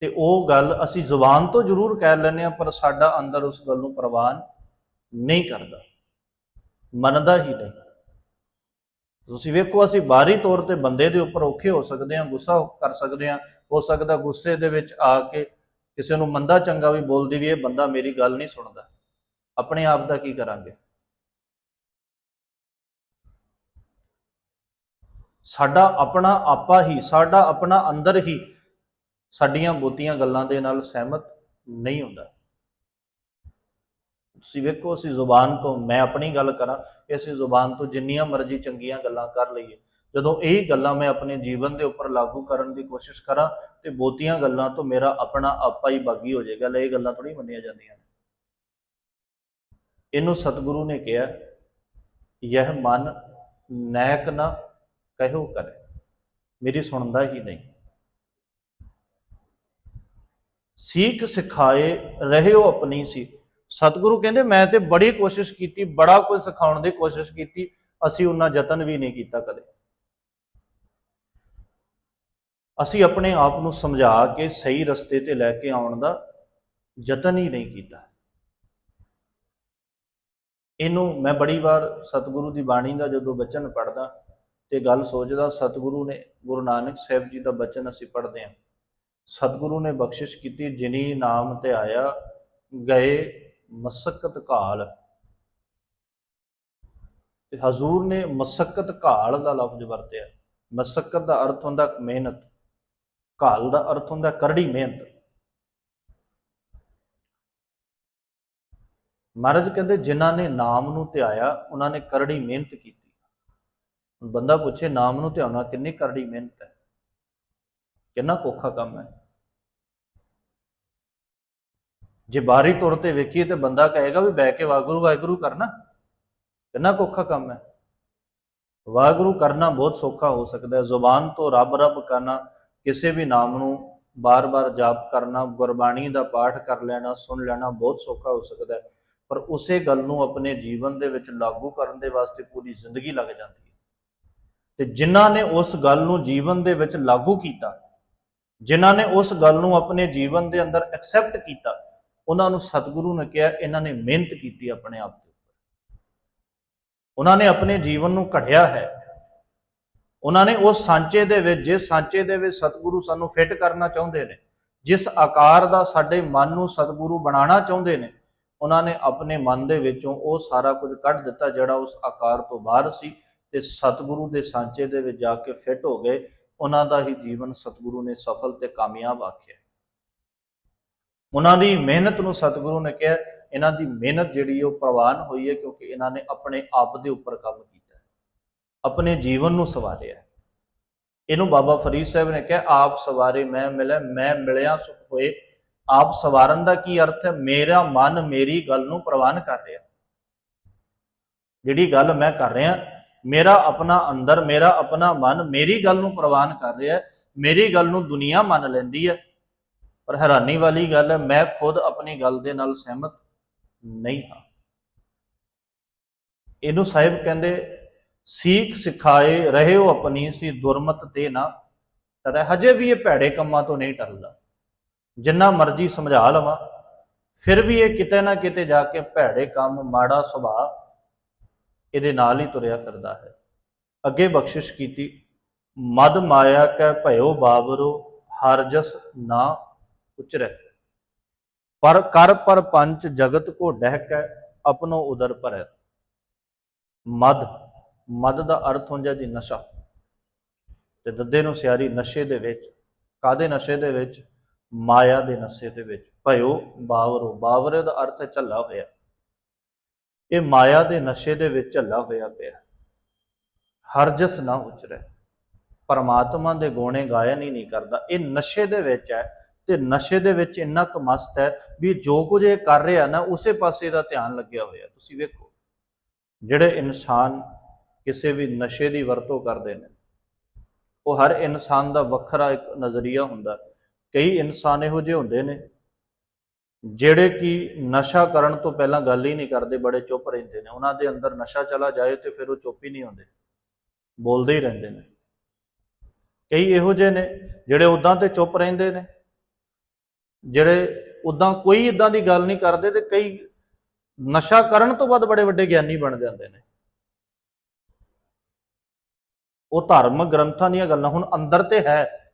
ਤੇ ਉਹ ਗੱਲ ਅਸੀਂ ਜ਼ੁਬਾਨ ਤੋਂ ਜ਼ਰੂਰ ਕਹਿ ਲੈਂਦੇ ਆ ਪਰ ਸਾਡਾ ਅੰਦਰ ਉਸ ਗੱਲ ਨੂੰ ਪ੍ਰਵਾਨ ਨਹੀਂ ਕਰਦਾ। ਮੰਨਦਾ ਹੀ ਨਹੀਂ। ਤੁਸੀਂ ਵੇਖੋ, ਅਸੀਂ ਬਾਹਰੀ ਤੌਰ ਤੇ ਬੰਦੇ ਦੇ ਉੱਪਰ ਔਖੇ ਹੋ ਸਕਦੇ ਹਾਂ, ਗੁੱਸਾ ਕਰ ਸਕਦੇ ਹਾਂ। ਹੋ ਸਕਦਾ ਗੁੱਸੇ ਦੇ ਵਿੱਚ ਆ ਕੇ ਕਿਸੇ ਨੂੰ ਮੰਦਾ ਚੰਗਾ ਵੀ ਬੋਲਦੀ ਵੀ ਇਹ ਬੰਦਾ ਮੇਰੀ ਗੱਲ ਨਹੀਂ ਸੁਣਦਾ। ਆਪਣੇ ਆਪ ਦਾ ਕੀ ਕਰਾਂਗੇ? ਸਾਡਾ ਆਪਣਾ ਆਪਾ ਹੀ, ਸਾਡਾ ਆਪਣਾ ਅੰਦਰ ਹੀ ਸਾਡੀਆਂ ਬੋਤੀਆਂ ਗੱਲਾਂ ਦੇ ਨਾਲ ਸਹਿਮਤ ਨਹੀਂ ਹੁੰਦਾ। ਤੁਸੀਂ ਵੇਖੋ, ਅਸੀਂ ਜ਼ੁਬਾਨ ਤੋਂ, ਮੈਂ ਆਪਣੀ ਗੱਲ ਕਰਾਂ ਅਸੀਂ ਜ਼ੁਬਾਨ ਤੋਂ ਜਿੰਨੀਆਂ ਮਰਜ਼ੀ ਚੰਗੀਆਂ ਗੱਲਾਂ ਕਰ ਲਈਏ। ਜਦੋਂ ਇਹ ਗੱਲਾਂ ਮੈਂ ਆਪਣੇ ਜੀਵਨ ਦੇ ਉੱਪਰ ਲਾਗੂ ਕਰਨ ਦੀ ਕੋਸ਼ਿਸ਼ ਕਰਾਂ ਤੇ ਬਹੁਤੀਆਂ ਗੱਲਾਂ ਤੋਂ ਮੇਰਾ ਆਪਣਾ ਆਪਾ ਹੀ ਬਾਗੀ ਹੋ ਜਾਏਗਾ। ਲੈ, ਇਹ ਗੱਲਾਂ ਥੋੜੀ ਮੰਨੀਆਂ ਜਾਂਦੀਆਂ ਨੇ। ਇਹਨੂੰ ਸਤਿਗੁਰੂ ਨੇ ਕਿਹਾ, ਯਹ ਮਨ ਨੈਕ ਨਾ ਕਹਿਓ ਕਰੇ। ਮੇਰੀ ਸੁਣਦਾ ਹੀ ਨਹੀਂ। ਸੀਖ ਸਿਖਾਏ, ਰਹਿਓ ਆਪਣੀ ਸੀ ਸਤਿਗੁਰੂ ਕਹਿੰਦੇ, ਮੈਂ ਤੇ ਬੜੀ ਕੋਸ਼ਿਸ਼ ਕੀਤੀ, ਬੜਾ ਕੁਝ ਸਿਖਾਉਣ ਦੀ ਕੋਸ਼ਿਸ਼ ਕੀਤੀ, ਅਸੀਂ ਉਹਨਾਂ ਯਤਨ ਵੀ ਨਹੀਂ ਕੀਤਾ ਕਦੇ। ਅਸੀਂ ਆਪਣੇ ਆਪ ਨੂੰ ਸਮਝਾ ਕੇ ਸਹੀ ਰਸਤੇ ਤੇ ਲੈ ਕੇ ਆਉਣ ਦਾ ਯਤਨ ਹੀ ਨਹੀਂ ਕੀਤਾ। ਇਹਨੂੰ ਮੈਂ ਬੜੀ ਵਾਰ ਸਤਿਗੁਰੂ ਦੀ ਬਾਣੀ ਦਾ ਜਦੋਂ ਬਚਨ ਪੜਦਾ ਤੇ ਗੱਲ ਸੋਚਦਾ, ਸਤਿਗੁਰੂ ਨੇ, ਗੁਰੂ ਨਾਨਕ ਸਾਹਿਬ ਜੀ ਦਾ ਬਚਨ ਅਸੀਂ ਪੜ੍ਹਦੇ ਹਾਂ। ਸਤਿਗੁਰੂ ਨੇ ਬਖਸ਼ਿਸ਼ ਕੀਤੀ, ਜਿਨੀ ਨਾਮ ਤੇ ਆਇਆ, ਗਏ ਮਸਕਤ ਕਾਲ ਤੇ ਹਜ਼ੂਰ ਨੇ ਮਸਕਤ ਕਾਲ ਦਾ ਲਫ਼ਜ਼ ਵਰਤਿਆ। ਮਸਕਤ ਦਾ ਅਰਥ ਹੁੰਦਾ ਮਿਹਨਤ। ਕਾਲ ਦਾ ਅਰਥ ਹੁੰਦਾ ਕਰੜੀ ਮਿਹਨਤ। ਮਹਾਰਾਜ ਕਹਿੰਦੇ, ਜਿਨ੍ਹਾਂ ਨੇ ਨਾਮ ਨੂੰ ਧਿਆਇਆ, ਉਹਨਾਂ ਨੇ ਕਰੜੀ ਮਿਹਨਤ ਕੀਤੀ। ਹੁਣ ਬੰਦਾ ਪੁੱਛੇ, ਨਾਮ ਨੂੰ ਧਿਆਉਣਾ ਕਿੰਨੀ ਕਰੜੀ ਮਿਹਨਤ ਹੈ? ਕਿੰਨਾ ਕੋਖਾ ਕੰਮ ਹੈ? ਜੇ ਬਾਹਰੀ ਤੌਰ ਤੇ ਵੇਖੀਏ ਤੇ ਬੰਦਾ ਕਹੇਗਾ ਵੀ ਬਹਿ ਕੇ ਵਾਹਿਗੁਰੂ ਵਾਹਿਗੁਰੂ ਕਰਨਾ। ਕਿੰਨਾ ਕੋਖਾ ਕੰਮ ਹੈ। ਵਾਹਿਗੁਰੂ ਕਰਨਾ ਬਹੁਤ ਸੌਖਾ ਹੋ ਸਕਦਾ ਹੈ। ਜ਼ੁਬਾਨ ਤੋਂ ਰੱਬ ਰੱਬ ਕਰਨਾ, ਕਿਸੇ ਵੀ ਨਾਮ ਨੂੰ ਬਾਰ-ਬਾਰ ਜਾਪ ਕਰਨਾ, ਗੁਰਬਾਣੀ ਦਾ ਪਾਠ ਕਰ ਲੈਣਾ, ਸੁਣ ਲੈਣਾ ਬਹੁਤ ਸੌਖਾ ਹੋ ਸਕਦਾ ਹੈ। ਪਰ ਉਸੇ ਗੱਲ ਨੂੰ ਆਪਣੇ ਜੀਵਨ ਦੇ ਵਿੱਚ ਲਾਗੂ ਕਰਨ ਦੇ ਵਾਸਤੇ ਪੂਰੀ ਜ਼ਿੰਦਗੀ ਲੱਗ ਜਾਂਦੀ ਹੈ। ਤੇ ਜਿਨ੍ਹਾਂ ਨੇ ਉਸ ਗੱਲ ਨੂੰ ਜੀਵਨ ਦੇ ਵਿੱਚ ਲਾਗੂ ਕੀਤਾ, ਜਿਨ੍ਹਾਂ ਨੇ ਉਸ ਗੱਲ ਨੂੰ ਆਪਣੇ ਜੀਵਨ ਦੇ ਅੰਦਰ ਐਕਸੈਪਟ ਕੀਤਾ ਉਹਨਾਂ ਨੂੰ ਸਤਿਗੁਰੂ ਨੇ ਕਿਹਾ, ਇਹਨਾਂ ਨੇ ਮਿਹਨਤ ਕੀਤੀ ਆਪਣੇ ਆਪ ਦੇ ਉੱਪਰ। ਉਹਨਾਂ ਨੇ ਆਪਣੇ ਜੀਵਨ ਨੂੰ ਘੜਿਆ ਹੈ। ਉਹਨਾਂ ਨੇ ਉਸ ਸਾਂਚੇ ਦੇ ਵਿੱਚ, ਜਿਸ ਸਾਂਚੇ ਦੇ ਵਿੱਚ ਸਤਿਗੁਰੂ ਸਾਨੂੰ ਫਿੱਟ ਕਰਨਾ ਚਾਹੁੰਦੇ ਨੇ, ਜਿਸ ਆਕਾਰ ਦਾ ਸਾਡੇ ਮਨ ਨੂੰ ਸਤਿਗੁਰੂ ਬਣਾਉਣਾ ਚਾਹੁੰਦੇ ਨੇ, ਉਹਨਾਂ ਨੇ ਆਪਣੇ ਮਨ ਦੇ ਵਿੱਚੋਂ ਉਹ ਸਾਰਾ ਕੁਝ ਕੱਢ ਦਿੱਤਾ, ਜਿਹੜਾ ਉਸ ਆਕਾਰ ਤੋਂ ਬਾਹਰ ਸੀ ਤੇ ਸਤਿਗੁਰੂ ਦੇ ਸਾਂਚੇ ਦੇ ਵਿੱਚ ਜਾ ਕੇ ਫਿੱਟ ਹੋ ਗਏ। ਉਹਨਾਂ ਦਾ ਹੀ ਜੀਵਨ ਸਤਿਗੁਰੂ ਨੇ ਸਫਲ ਤੇ ਕਾਮਯਾਬ ਆਖਿਆ। ਉਹਨਾਂ ਦੀ ਮਿਹਨਤ ਨੂੰ ਸਤਿਗੁਰੂ ਨੇ ਕਿਹਾ, ਇਹਨਾਂ ਦੀ ਮਿਹਨਤ ਜਿਹੜੀ ਉਹ ਪ੍ਰਵਾਨ ਹੋਈ ਹੈ ਕਿਉਂਕਿ ਇਹਨਾਂ ਨੇ ਆਪਣੇ ਆਪ ਦੇ ਉੱਪਰ ਕੰਮ ਕੀਤਾ ਆਪਣੇ ਜੀਵਨ ਨੂੰ ਸਵਾਰਿਆ ਇਹਨੂੰ ਬਾਬਾ ਫਰੀਦ ਸਾਹਿਬ ਨੇ ਕਿਹਾ, ਆਪ ਸਵਾਰੇ ਮੈਂ ਮਿਲਿਆ ਮੈਂ ਮਿਲਿਆ ਸੁਖ ਹੋਏ। ਆਪ ਸਵਾਰਨ ਦਾ ਕੀ ਅਰਥ ਹੈ? ਮੇਰਾ ਮਨ ਮੇਰੀ ਗੱਲ ਨੂੰ ਪ੍ਰਵਾਨ ਕਰ ਰਿਹਾ। ਜਿਹੜੀ ਗੱਲ ਮੈਂ ਕਰ ਰਿਹਾ, ਮੇਰਾ ਆਪਣਾ ਅੰਦਰ, ਮੇਰਾ ਆਪਣਾ ਮਨ ਮੇਰੀ ਗੱਲ ਨੂੰ ਪ੍ਰਵਾਨ ਕਰ ਰਿਹਾ ਮੇਰੀ ਗੱਲ ਨੂੰ ਦੁਨੀਆ ਮੰਨ ਲੈਂਦੀ ਹੈ। ਪਰ ਹੈਰਾਨੀ ਵਾਲੀ ਗੱਲ ਹੈ, ਮੈਂ ਖੁਦ ਆਪਣੀ ਗੱਲ ਦੇ ਨਾਲ ਸਹਿਮਤ ਨਹੀਂ ਹਾਂ। ਇਹਨੂੰ ਸਾਹਿਬ ਕਹਿੰਦੇ, ਸੀਖ ਸਿਖਾਏ ਰਹੇ ਰਹਿਓ ਆਪਣੀ, ਸੀ ਦੁਰਮਤ ਤੇ ਨਾ ਟਰੇ। ਹਜੇ ਵੀ ਇਹ ਭੈੜੇ ਕੰਮਾਂ ਤੋਂ ਨਹੀਂ ਟਰਦਾ। ਜਿੰਨਾ ਮਰਜ਼ੀ ਸਮਝਾ ਲਵਾਂ, ਫਿਰ ਵੀ ਇਹ ਕਿਤੇ ਨਾ ਕਿਤੇ ਜਾ ਕੇ ਭੈੜੇ ਕੰਮ, ਮਾੜਾ ਸੁਭਾਅ ਇਹਦੇ ਨਾਲ ਹੀ ਤੁਰਿਆ ਫਿਰਦਾ ਹੈ। ਅੱਗੇ ਬਖਸ਼ਿਸ਼ ਕੀਤੀ, ਮਦ ਮਾਇਆ ਕੈ ਭਇਓ ਬਾਬਰੋ, ਹਰ ਜਸ ਨਾ ਉਚਰੈ ਪਰ ਕਰ ਪਰ ਪੰਚ ਜਗਤ ਕੋ ਡਹਿਕੈ, ਆਪਣੋ ਉਦਰ ਭਰੈ। ਮਦ ਮਦ ਦਾ ਅਰਥ ਹੁੰਦਾ ਜੀ ਨਸ਼ਾ। ਤੇ ਦੱਦੇ ਨੂੰ ਸਿਆਰੀ ਨਸ਼ੇ ਦੇ ਵਿੱਚ ਕਾਦੇ ਨਸ਼ੇ ਦੇ ਵਿੱਚ? ਮਾਇਆ ਦੇ ਨਸ਼ੇ ਦੇ ਵਿੱਚ। ਭਇਓ ਬਾਵਰੋ, ਬਾਵਰੇ ਦਾ ਅਰਥ ਹੈ ਝੱਲਾ ਹੋਇਆ। ਇਹ ਮਾਇਆ ਦੇ ਨਸ਼ੇ ਦੇ ਵਿੱਚ ਝੱਲਾ ਹੋਇਆ ਪਿਆ। ਹਰਜਸ ਨਾ ਉਚਰੈ। ਪਰਮਾਤਮਾ ਦੇ ਗੋਣੇ ਗਾਇਨ ਹੀ ਨਹੀਂ ਕਰਦਾ। ਇਹ ਨਸ਼ੇ ਦੇ ਵਿੱਚ ਹੈ। ਤੇ ਨਸ਼ੇ ਦੇ ਵਿੱਚ ਇੰਨਾ ਕੁ ਮਸਤ ਹੈ ਵੀ ਜੋ ਕੁਝ ਇਹ ਕਰ ਰਿਹਾ ਨਾ, ਉਸੇ ਪਾਸੇ ਦਾ ਧਿਆਨ ਲੱਗਿਆ ਹੋਇਆ। ਤੁਸੀਂ ਵੇਖੋ, ਜਿਹੜੇ ਇਨਸਾਨ ਕਿਸੇ ਵੀ ਨਸ਼ੇ ਦੀ ਵਰਤੋਂ ਕਰਦੇ ਨੇ, ਉਹ ਹਰ ਇਨਸਾਨ ਦਾ ਵੱਖਰਾ ਇੱਕ ਨਜ਼ਰੀਆ ਹੁੰਦਾ। ਕਈ ਇਨਸਾਨ ਇਹੋ ਜਿਹੇ ਹੁੰਦੇ ਨੇ, ਜਿਹੜੇ ਕਿ ਨਸ਼ਾ ਕਰਨ ਤੋਂ ਪਹਿਲਾਂ ਗੱਲ ਹੀ ਨਹੀਂ ਕਰਦੇ, ਬੜੇ ਚੁੱਪ ਰਹਿੰਦੇ ਨੇ। ਉਹਨਾਂ ਦੇ ਅੰਦਰ ਨਸ਼ਾ ਚਲਾ ਜਾਏ ਤੇ ਫਿਰ ਉਹ ਚੁੱਪ ਹੀ ਨਹੀਂ ਹੁੰਦੇ, ਬੋਲਦੇ ਹੀ ਰਹਿੰਦੇ ਨੇ। ਕਈ ਇਹੋ ਜਿਹੇ ਨੇ, ਜਿਹੜੇ ਉਦਾਂ ਤੇ ਚੁੱਪ ਰਹਿੰਦੇ ਨੇ ਜਿਹੜੇ ਉਦਾਂ ਕੋਈ ਇਦਾਂ ਦੀ ਗੱਲ ਨਹੀਂ ਕਰਦੇ ਤੇ ਕਈ ਨਸ਼ਾ ਕਰਨ ਤੋਂ ਬਾਅਦ ਬੜੇ ਵੱਡੇ ਗਿਆਨੀ ਬਣ ਜਾਂਦੇ ਨੇ। ਉਹ ਧਾਰਮਿਕ ਗ੍ਰੰਥਾਂ ਦੀਆਂ ਗੱਲਾਂ, ਹੁਣ ਅੰਦਰ ਤੇ ਹੈ।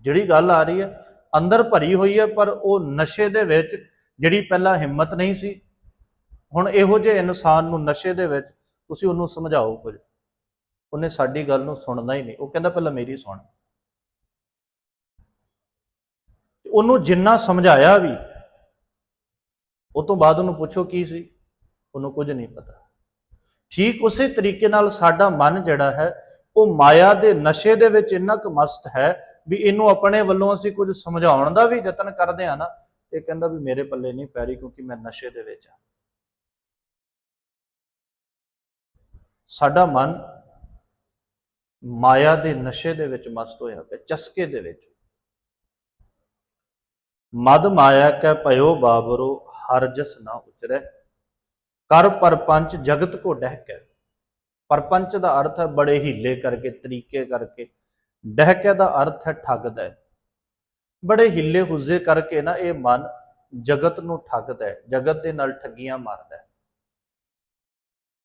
ਜਿਹੜੀ ਗੱਲ ਆ ਰਹੀ ਹੈ, ਅੰਦਰ ਭਰੀ ਹੋਈ ਹੈ, ਪਰ ਉਹ ਨਸ਼ੇ ਦੇ ਵਿੱਚ ਜਿਹੜੀ ਪਹਿਲਾਂ ਹਿੰਮਤ ਨਹੀਂ ਸੀ, ਹੁਣ ਇਹੋ ਜਿਹੇ ਇਨਸਾਨ ਨੂੰ ਨਸ਼ੇ ਦੇ ਵਿੱਚ ਤੁਸੀਂ ਉਹਨੂੰ ਸਮਝਾਓ ਕੁਝ। ਉਹਨੇ ਸਾਡੀ ਗੱਲ ਨੂੰ ਸੁਣਨਾ ਹੀ ਨਹੀਂ। ਉਹ ਕਹਿੰਦਾ, ਪਹਿਲਾਂ ਮੇਰੀ ਸੁਣ ਤੇ ਉਹਨੂੰ ਜਿੰਨਾ ਸਮਝਾਇਆ ਵੀ, ਉਹ ਤੋਂ ਬਾਅਦ ਉਹਨੂੰ ਪੁੱਛੋ ਕੀ ਸੀ, ਉਹਨੂੰ ਕੁਝ ਨਹੀਂ ਪਤਾ। ਠੀਕ ਉਸੇ ਤਰੀਕੇ ਨਾਲ ਸਾਡਾ ਮਨ ਜਿਹੜਾ ਹੈ, ਉਹ ਮਾਇਆ ਦੇ ਨਸ਼ੇ ਦੇ ਵਿੱਚ ਇੰਨਾ ਕੁ ਮਸਤ ਹੈ ਵੀ ਇਹਨੂੰ ਆਪਣੇ ਵੱਲੋਂ ਅਸੀਂ ਕੁਝ ਸਮਝਾਉਣ ਦਾ ਵੀ ਯਤਨ ਕਰਦੇ ਆ ਨਾ, ਇਹ ਕਹਿੰਦਾ ਵੀ ਮੇਰੇ ਪੱਲੇ ਨਹੀਂ ਪੈ ਰਹੀ ਕਿਉਂਕਿ ਮੈਂ ਨਸ਼ੇ ਦੇ ਵਿੱਚ ਆ ਸਾਡਾ ਮਨ ਮਾਇਆ ਦੇ ਨਸ਼ੇ ਦੇ ਵਿੱਚ ਮਸਤ ਹੋਇਆ ਪਿਆ, ਚਸਕੇ ਦੇ ਵਿੱਚ। ਮਦ ਮਾਇਆ ਕੈ ਭਇਓ ਬਾਬਰੋ, ਹਰ ਜਸ ਨਾ ਉਚਰੈ। ਕਰ ਪਰਪੰਚ ਜਗਤ ਕੋ ਡਹਿਕੈ। ਪਰਪੰਚ ਦਾ ਅਰਥ ਹੈ ਬੜੇ ਹੀਲੇ ਕਰਕੇ, ਤਰੀਕੇ ਕਰਕੇ। ਡਹਿਕੈ ਦਾ ਅਰਥ ਹੈ ਠੱਗਦਾ। ਹੈ ਬੜੇ ਹੀਲੇ ਹੁਜ਼ੇ ਕਰਕੇ ਨਾ ਇਹ ਮਨ ਜਗਤ ਨੂੰ ਠੱਗਦਾ ਹੈ ਜਗਤ ਦੇ ਨਾਲ ਠੱਗੀਆਂ ਮਾਰਦਾ। ਹੈ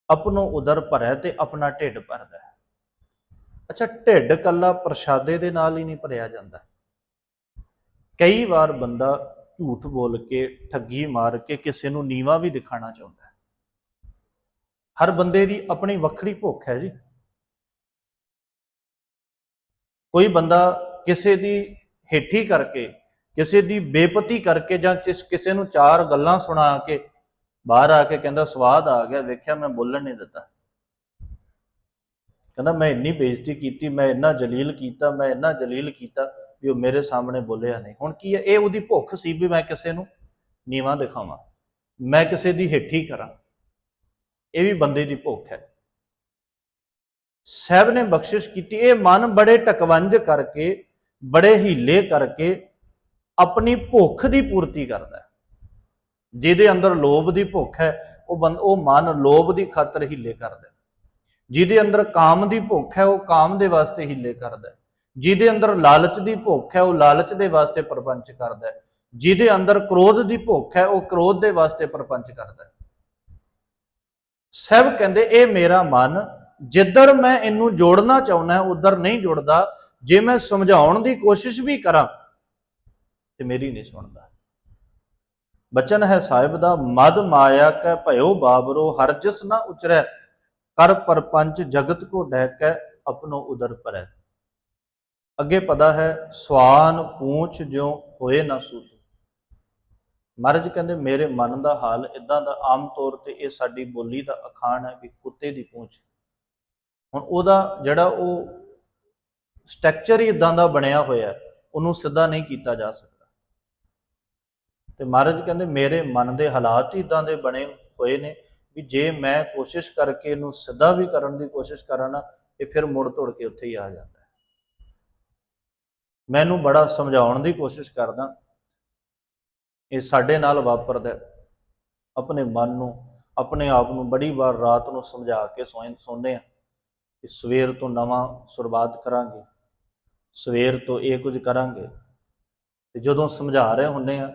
ਆਪਣੋ ਉਦਰ ਭਰੈ ਤੇ ਆਪਣਾ ਢਿੱਡ ਭਰਦਾ। ਹੈ ਅੱਛਾ, ਢਿੱਡ ਕੱਲਾ ਪ੍ਰਸ਼ਾਦੇ ਦੇ ਨਾਲ ਹੀ ਨਹੀਂ ਭਰਿਆ ਜਾਂਦਾ। ਕਈ ਵਾਰ ਬੰਦਾ ਝੂਠ ਬੋਲ ਕੇ, ਠੱਗੀ ਮਾਰ ਕੇ ਕਿਸੇ ਨੂੰ ਨੀਵਾ ਵੀ ਦਿਖਾਣਾ ਚਾਹੁੰਦਾ ਹੈ। ਹਰ ਬੰਦੇ ਦੀ ਆਪਣੀ ਵੱਖਰੀ ਭੁੱਖ ਹੈ ਜੀ। ਕੋਈ ਬੰਦਾ ਕਿਸੇ ਦੀ ਹੇਠੀ ਕਰਕੇ, ਕਿਸੇ ਦੀ ਬੇਪਤੀ ਕਰਕੇ ਜਾਂ ਕਿਸੇ ਨੂੰ ਚਾਰ ਗੱਲਾਂ ਸੁਣਾ ਕੇ ਬਾਹਰ ਆ ਕੇ ਕਹਿੰਦਾ, ਸਵਾਦ ਆ ਗਿਆ, ਵੇਖਿਆ ਮੈਂ ਬੋਲਣ ਨਹੀਂ ਦਿੱਤਾ। ਕਹਿੰਦਾ, ਮੈਂ ਇੰਨੀ ਬੇਇੱਜ਼ਤੀ ਕੀਤੀ, ਮੈਂ ਇੰਨਾ ਜਲੀਲ ਕੀਤਾ, ਮੈਂ ਇੰਨਾ ਜਲੀਲ ਕੀਤਾ। ਵੀ ਉਹ ਮੇਰੇ ਸਾਹਮਣੇ ਬੋਲਿਆ ਨਹੀਂ। ਹੁਣ ਕੀ ਹੈ? ਇਹ ਉਹਦੀ ਭੁੱਖ ਸੀ ਵੀ ਮੈਂ ਕਿਸੇ ਨੂੰ ਨੀਵਾਂ ਦਿਖਾਵਾਂ। ਮੈਂ ਕਿਸੇ ਦੀ ਹੇਠੀ ਕਰਾਂ। ਇਹ ਵੀ ਬੰਦੇ ਦੀ ਭੁੱਖ ਹੈ। ਸਹਿਬ ਨੇ ਬਖਸ਼ਿਸ਼ ਕੀਤੀ। ਇਹ ਮਨ ਬੜੇ ਟਕਵੰਜ ਕਰਕੇ, ਬੜੇ ਹੀਲੇ ਕਰਕੇ ਆਪਣੀ ਭੁੱਖ ਦੀ ਪੂਰਤੀ ਕਰਦਾ ਹੈ। ਜਿਹਦੇ ਅੰਦਰ ਲੋਭ ਦੀ ਭੁੱਖ ਹੈ, ਉਹ ਬੰਦ ਉਹ ਮਨ ਲੋਭ ਦੀ ਖਾਤਰ ਹੀਲੇ ਕਰਦਾ ਜਿਹਦੇ ਅੰਦਰ ਕਾਮ ਦੀ ਭੁੱਖ ਹੈ, ਉਹ ਕਾਮ ਦੇ ਵਾਸਤੇ ਹੀਲੇ ਕਰਦਾ ਜਿਹਦੇ ਅੰਦਰ ਲਾਲਚ ਦੀ ਭੁੱਖ ਹੈ, ਉਹ ਲਾਲਚ ਦੇ ਵਾਸਤੇ ਪ੍ਰਪੰਚ ਕਰਦਾ ਹੈ। ਜਿਹਦੇ ਅੰਦਰ ਕ੍ਰੋਧ ਦੀ ਭੁੱਖ ਹੈ, ਉਹ ਕ੍ਰੋਧ ਦੇ ਵਾਸਤੇ ਪ੍ਰਪੰਚ ਕਰਦਾ ਹੈ। ਸਭ ਕਹਿੰਦੇ, ਇਹ ਮੇਰਾ ਮਨ, ਜਿੱਧਰ ਮੈਂ ਇਹਨੂੰ ਜੋੜਨਾ ਚਾਹੁੰਦਾ ਉਧਰ ਨਹੀਂ ਜੁੜਦਾ। ਜੇ ਮੈਂ ਸਮਝਾਉਣ ਦੀ ਕੋਸ਼ਿਸ਼ ਵੀ ਕਰਾਂ, ਤੇ ਮੇਰੀ ਨਹੀਂ ਸੁਣਦਾ। ਬਚਨ ਹੈ ਸਾਹਿਬ ਦਾ, ਮਦ ਮਾਇਆ ਕੈ ਭਇਓ ਬਾਬਰੋ ਹਰਜਸ ਨਾ ਉਚਰੈ, ਕਰ ਪਰਪੰਚ ਜਗਤ ਕੋ ਡਹਿ ਡਹਿਕੈ ਆਪਣੋ ਉਦਰ ਪਰੈ। ਅੱਗੇ ਪਤਾ ਹੈ, ਸਵਾਨ ਪੂੰਛ ਜਿਉ ਹੋਏ ਨਾ ਸੂਤ। ਮਹਾਰਾਜ ਕਹਿੰਦੇ, ਮੇਰੇ ਮਨ ਦਾ ਹਾਲ ਇਦਾਂ ਦਾ, ਆਮ ਤੌਰ ਤੇ ਇਹ ਸਾਡੀ ਬੋਲੀ ਦਾ ਅਖਾਣ ਹੈ ਵੀ ਕੁੱਤੇ ਦੀ ਪੂੰਛ। ਹੁਣ ਉਹਦਾ ਜਿਹੜਾ ਉਹ ਸਟਰਕਚਰ ਹੀ ਇਦਾਂ ਦਾ ਬਣਿਆ ਹੋਇਆ, ਉਹਨੂੰ ਸਿੱਧਾ ਨਹੀਂ ਕੀਤਾ ਜਾ ਸਕਦਾ। ਤੇ ਮਹਾਰਾਜ ਕਹਿੰਦੇ, ਮੇਰੇ ਮਨ ਦੇ ਹਾਲਾਤ ਹੀ ਇਦਾਂ ਦੇ ਬਣੇ ਹੋਏ ਨੇ ਵੀ ਜੇ ਮੈਂ ਕੋਸ਼ਿਸ਼ ਕਰਕੇ ਇਹਨੂੰ ਸਿੱਧਾ ਵੀ ਕਰਨ ਦੀ ਕੋਸ਼ਿਸ਼ ਕਰਾਂ ਨਾ, ਇਹ ਫਿਰ ਮੁੜ ਤੋੜ ਕੇ ਉੱਥੇ ਹੀ ਆ ਜਾਂਦਾ ਮੈਨੂੰ ਬੜਾ ਸਮਝਾਉਣ ਦੀ ਕੋਸ਼ਿਸ਼ ਕਰਦਾ। ਇਹ ਸਾਡੇ ਨਾਲ ਵਾਪਰਦਾ ਆਪਣੇ ਮਨ ਨੂੰ, ਆਪਣੇ ਆਪ ਨੂੰ ਬੜੀ ਵਾਰ ਰਾਤ ਨੂੰ ਸਮਝਾ ਕੇ ਸੌਂ ਸੌਂਦੇ ਆ ਕਿ ਸਵੇਰ ਤੋਂ ਨਵਾਂ ਸ਼ੁਰੂਆਤ ਕਰਾਂਗੇ। ਸਵੇਰ ਤੋਂ ਇਹ ਕੁਝ ਕਰਾਂਗੇ। ਤੇ ਜਦੋਂ ਸਮਝਾ ਰਹੇ ਹੁੰਨੇ ਆ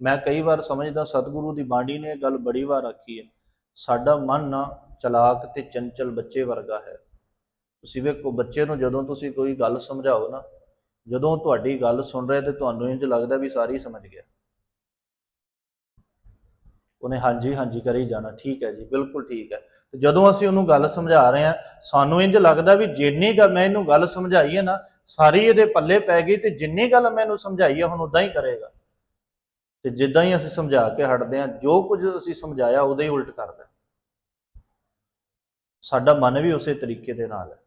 ਮੈਂ ਕਈ ਵਾਰ ਸਮਝਦਾ, ਸਤਿਗੁਰੂ ਦੀ ਬਾਣੀ ਨੇ ਇਹ ਗੱਲ ਬੜੀ ਵਾਰ ਆਖੀ ਹੈ, ਸਾਡਾ ਮਨ ਨਾ ਚਲਾਕ ਤੇ ਚੰਚਲ ਬੱਚੇ ਵਰਗਾ ਹੈ। ਤੁਸੀਂ ਵੇਖੋ, ਬੱਚੇ ਨੂੰ ਜਦੋਂ ਤੁਸੀਂ ਕੋਈ ਗੱਲ ਸਮਝਾਓ ਨਾ ਜਦੋਂ ਤੁਹਾਡੀ ਗੱਲ ਸੁਣ ਰਿਹਾ ਤੇ ਤੁਹਾਨੂੰ ਇੰਜ ਲੱਗਦਾ ਵੀ ਸਾਰੀ ਸਮਝ ਗਿਆ। ਉਹਨੇ ਹਾਂਜੀ ਹਾਂਜੀ ਕਰੀ ਜਾਣਾ। ਠੀਕ ਹੈ ਜੀ, ਬਿਲਕੁਲ ਠੀਕ ਹੈ। ਤੇ ਜਦੋਂ ਅਸੀਂ ਉਹਨੂੰ ਗੱਲ ਸਮਝਾ ਰਹੇ ਹਾਂ, ਸਾਨੂੰ ਇੰਜ ਲੱਗਦਾ ਵੀ ਜਿੰਨੀ ਗੱਲ ਮੈਂ ਇਹਨੂੰ ਗੱਲ ਸਮਝਾਈ ਹੈ ਨਾ, ਸਾਰੀ ਇਹਦੇ ਪੱਲੇ ਪੈ ਗਈ ਤੇ ਜਿੰਨੀ ਗੱਲ ਮੈਂ ਇਹਨੂੰ ਸਮਝਾਈ ਹੈ, ਹੁਣ ਉਦਾਂ ਹੀ ਕਰੇਗਾ। ਤੇ ਜਿੱਦਾਂ ਹੀ ਅਸੀਂ ਸਮਝਾ ਕੇ ਹਟਦੇ ਹਾਂ, ਜੋ ਕੁਝ ਅਸੀਂ ਸਮਝਾਇਆ, ਉਹਦੇ ਹੀ ਉਲਟ ਕਰਦਾ। ਸਾਡਾ ਮਨ ਵੀ ਉਸੇ ਤਰੀਕੇ ਦੇ ਨਾਲ ਹੈ।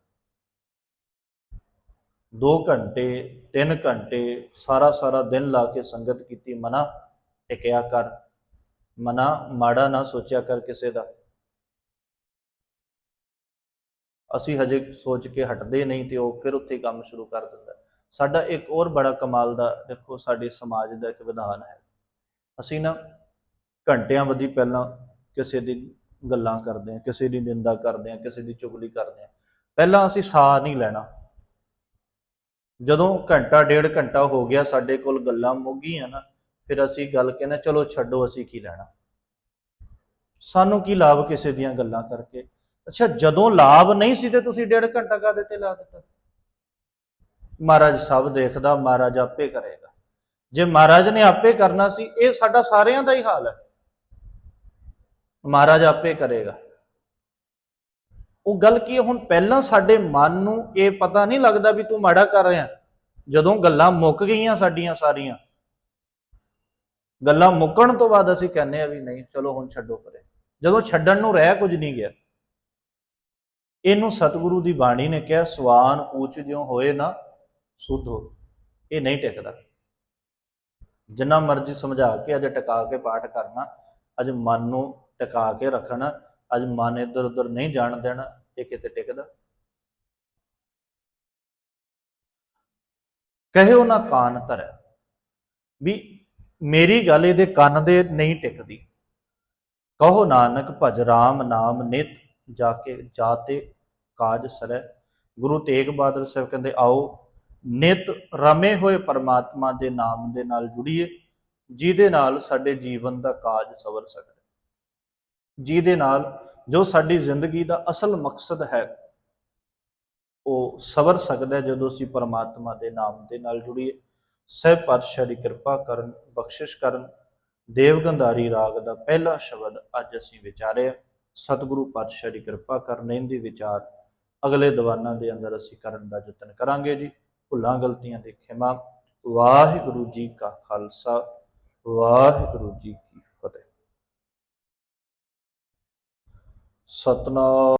2 ਘੰਟੇ 3 ਘੰਟੇ, ਸਾਰਾ ਸਾਰਾ ਦਿਨ ਲਾ ਕੇ ਸੰਗਤ ਕੀਤੀ ਮਨਾ, ਟਿਕਿਆ ਕਰ। ਮਨਾ ਮਾੜਾ ਨਾ ਸੋਚਿਆ ਕਰ ਕਿਸੇ ਦਾ। ਅਸੀਂ ਹਜੇ ਸੋਚ ਕੇ ਹਟਦੇ ਨਹੀਂ ਤੇ ਉਹ ਫਿਰ ਉੱਥੇ ਕੰਮ ਸ਼ੁਰੂ ਕਰ ਦਿੰਦਾ। ਸਾਡਾ ਇੱਕ ਹੋਰ ਬੜਾ ਕਮਾਲ ਦਾ, ਦੇਖੋ ਸਾਡੇ ਸਮਾਜ ਦਾ ਇੱਕ ਵਿਧਾਨ ਹੈ। ਅਸੀਂ ਨਾ ਘੰਟਿਆਂ ਵਧੀ ਪਹਿਲਾਂ ਕਿਸੇ ਦੀ ਗੱਲਾਂ ਕਰਦੇ ਹਾਂ, ਕਿਸੇ ਦੀ ਨਿੰਦਾ ਕਰਦੇ ਹਾਂ, ਕਿਸੇ ਦੀ ਚੁਗਲੀ ਕਰਦੇ ਹਾਂ। ਪਹਿਲਾਂ ਅਸੀਂ ਸਾਹ ਨਹੀਂ ਲੈਣਾ। ਜਦੋਂ ਘੰਟਾ, ਡੇਢ ਘੰਟਾ ਹੋ ਗਿਆ ਸਾਡੇ ਕੋਲ ਗੱਲਾਂ ਮੁੱਕ ਗਈਆਂ ਨਾ, ਫਿਰ ਅਸੀਂ ਗੱਲ ਕਹਿੰਦੇ, ਚਲੋ ਛੱਡੋ, ਅਸੀਂ ਕੀ ਲੈਣਾ? ਸਾਨੂੰ ਕੀ ਲਾਭ ਕਿਸੇ ਦੀਆਂ ਗੱਲਾਂ ਕਰਕੇ? ਅੱਛਾ, ਜਦੋਂ ਲਾਭ ਨਹੀਂ ਸੀ ਤੇ ਤੁਸੀਂ ਡੇਢ ਘੰਟਾ ਕਾਦੇ ਤੇ ਲਾ ਦਿੱਤਾ? ਮਹਾਰਾਜ ਸਭ ਦੇਖਦਾ, ਮਹਾਰਾਜ ਆਪੇ ਕਰੇਗਾ। ਜੇ ਮਹਾਰਾਜ ਨੇ ਆਪੇ ਕਰਨਾ ਸੀ, ਇਹ ਸਾਡਾ ਸਾਰਿਆਂ ਦਾ ਹੀ ਹਾਲ ਹੈ। ਮਹਾਰਾਜ ਆਪੇ ਕਰੇਗਾ। ਉਹ ਗੱਲ ਕੀ ਹੈ, ਹੁਣ ਪਹਿਲਾਂ ਸਾਡੇ ਮਨ ਨੂੰ ਇਹ ਪਤਾ ਨਹੀਂ ਲੱਗਦਾ ਵੀ ਤੂੰ ਮਾੜਾ ਕਰ ਰਿਹਾ। ਜਦੋਂ ਗੱਲਾਂ ਮੁੱਕ ਗਈਆਂ ਸਾਡੀਆਂ ਸਾਰੀਆਂ ਗੱਲਾਂ ਮੁੱਕਣ ਤੋਂ ਬਾਅਦ ਅਸੀਂ ਕਹਿੰਦੇ ਆ ਵੀ ਨਹੀਂ ਚਲੋ ਹੁਣ ਛੱਡੋ ਪਰੇ। ਜਦੋਂ ਛੱਡਣ ਨੂੰ ਰਹਿ ਕੁਝ ਨਹੀਂ ਗਿਆ ਇਹਨੂੰ ਸਤਿਗੁਰੂ ਦੀ ਬਾਣੀ ਨੇ ਕਿਹਾ ਸਵਾਨ ਉੱਚ ਜਿਉ ਹੋਏ ਨਾ ਸੁਧ ਇਹ ਨਹੀਂ ਟਿਕਦਾ। ਜਿੰਨਾ ਮਰਜ਼ੀ ਸਮਝਾ ਕੇ ਅਜੇ ਟਿਕਾ ਕੇ ਪਾਠ ਕਰਨਾ ਅੱਜ ਮਨ ਨੂੰ ਟਿਕਾ ਕੇ ਰੱਖਣਾ ਅੱਜ ਮਨ ਇੱਧਰ ਉੱਧਰ ਨਹੀਂ ਜਾਣ ਦੇਣਾ, ਇਹ ਕਿਤੇ ਟਿਕਦਾ। ਕਹਿਓ ਨਾ ਕਾਨ ਧਰੈ, ਵੀ ਮੇਰੀ ਗੱਲ ਇਹਦੇ ਕੰਨ ਦੇ ਨਹੀਂ ਟਿਕਦੀ। ਕਹੋ ਨਾਨਕ ਭਜ ਰਾਮ ਨਾਮ ਨਿਤ ਜਾ ਕੇ ਜਾਤੇ ਕਾਜ ਸਰੈ। ਗੁਰੂ ਤੇਗ ਬਹਾਦਰ ਸਾਹਿਬ ਕਹਿੰਦੇ, ਆਓ ਨਿਤ ਰਮੇ ਹੋਏ ਪਰਮਾਤਮਾ ਦੇ ਨਾਮ ਦੇ ਨਾਲ ਜੁੜੀਏ, ਜਿਹਦੇ ਨਾਲ ਸਾਡੇ ਜੀਵਨ ਦਾ ਕਾਜ ਸਵਰ ਸਕਦਾ। ਜਿਹਦੇ ਨਾਲ ਜੋ ਸਾਡੀ ਜ਼ਿੰਦਗੀ ਦਾ ਅਸਲ ਮਕਸਦ ਹੈ, ਉਹ ਸਵਰ ਸਕਦਾ ਹੈ ਜਦੋਂ ਅਸੀਂ ਪਰਮਾਤਮਾ ਦੇ ਨਾਮ ਦੇ ਨਾਲ ਜੁੜੀਏ। ਸਹਿ ਪਾਤਸ਼ਾਹ ਦੀ ਕਿਰਪਾ ਕਰਨ, ਬਖਸ਼ਿਸ਼ ਕਰਨ ਦੇਵਗੰਧਾਰੀ ਰਾਗ ਦਾ ਪਹਿਲਾ ਸ਼ਬਦ ਅੱਜ ਅਸੀਂ ਵਿਚਾਰਿਆ ਸਤਿਗੁਰੂ ਪਾਤਸ਼ਾਹ ਦੀ ਕਿਰਪਾ ਕਰਨ, ਇਹਦੀ ਵਿਚਾਰ ਅਗਲੇ ਦੀਵਾਨਾਂ ਦੇ ਅੰਦਰ ਅਸੀਂ ਕਰਨ ਦਾ ਯਤਨ ਕਰਾਂਗੇ ਜੀ। ਭੁੱਲਾਂ, ਗਲਤੀਆਂ ਦੇ ਖਿਮਾ ਵਾਹਿਗੁਰੂ ਜੀ ਕਾ ਖਾਲਸਾ, ਵਾਹਿਗੁਰੂ ਜੀ ਕੀ ਸਤਨਾਮ।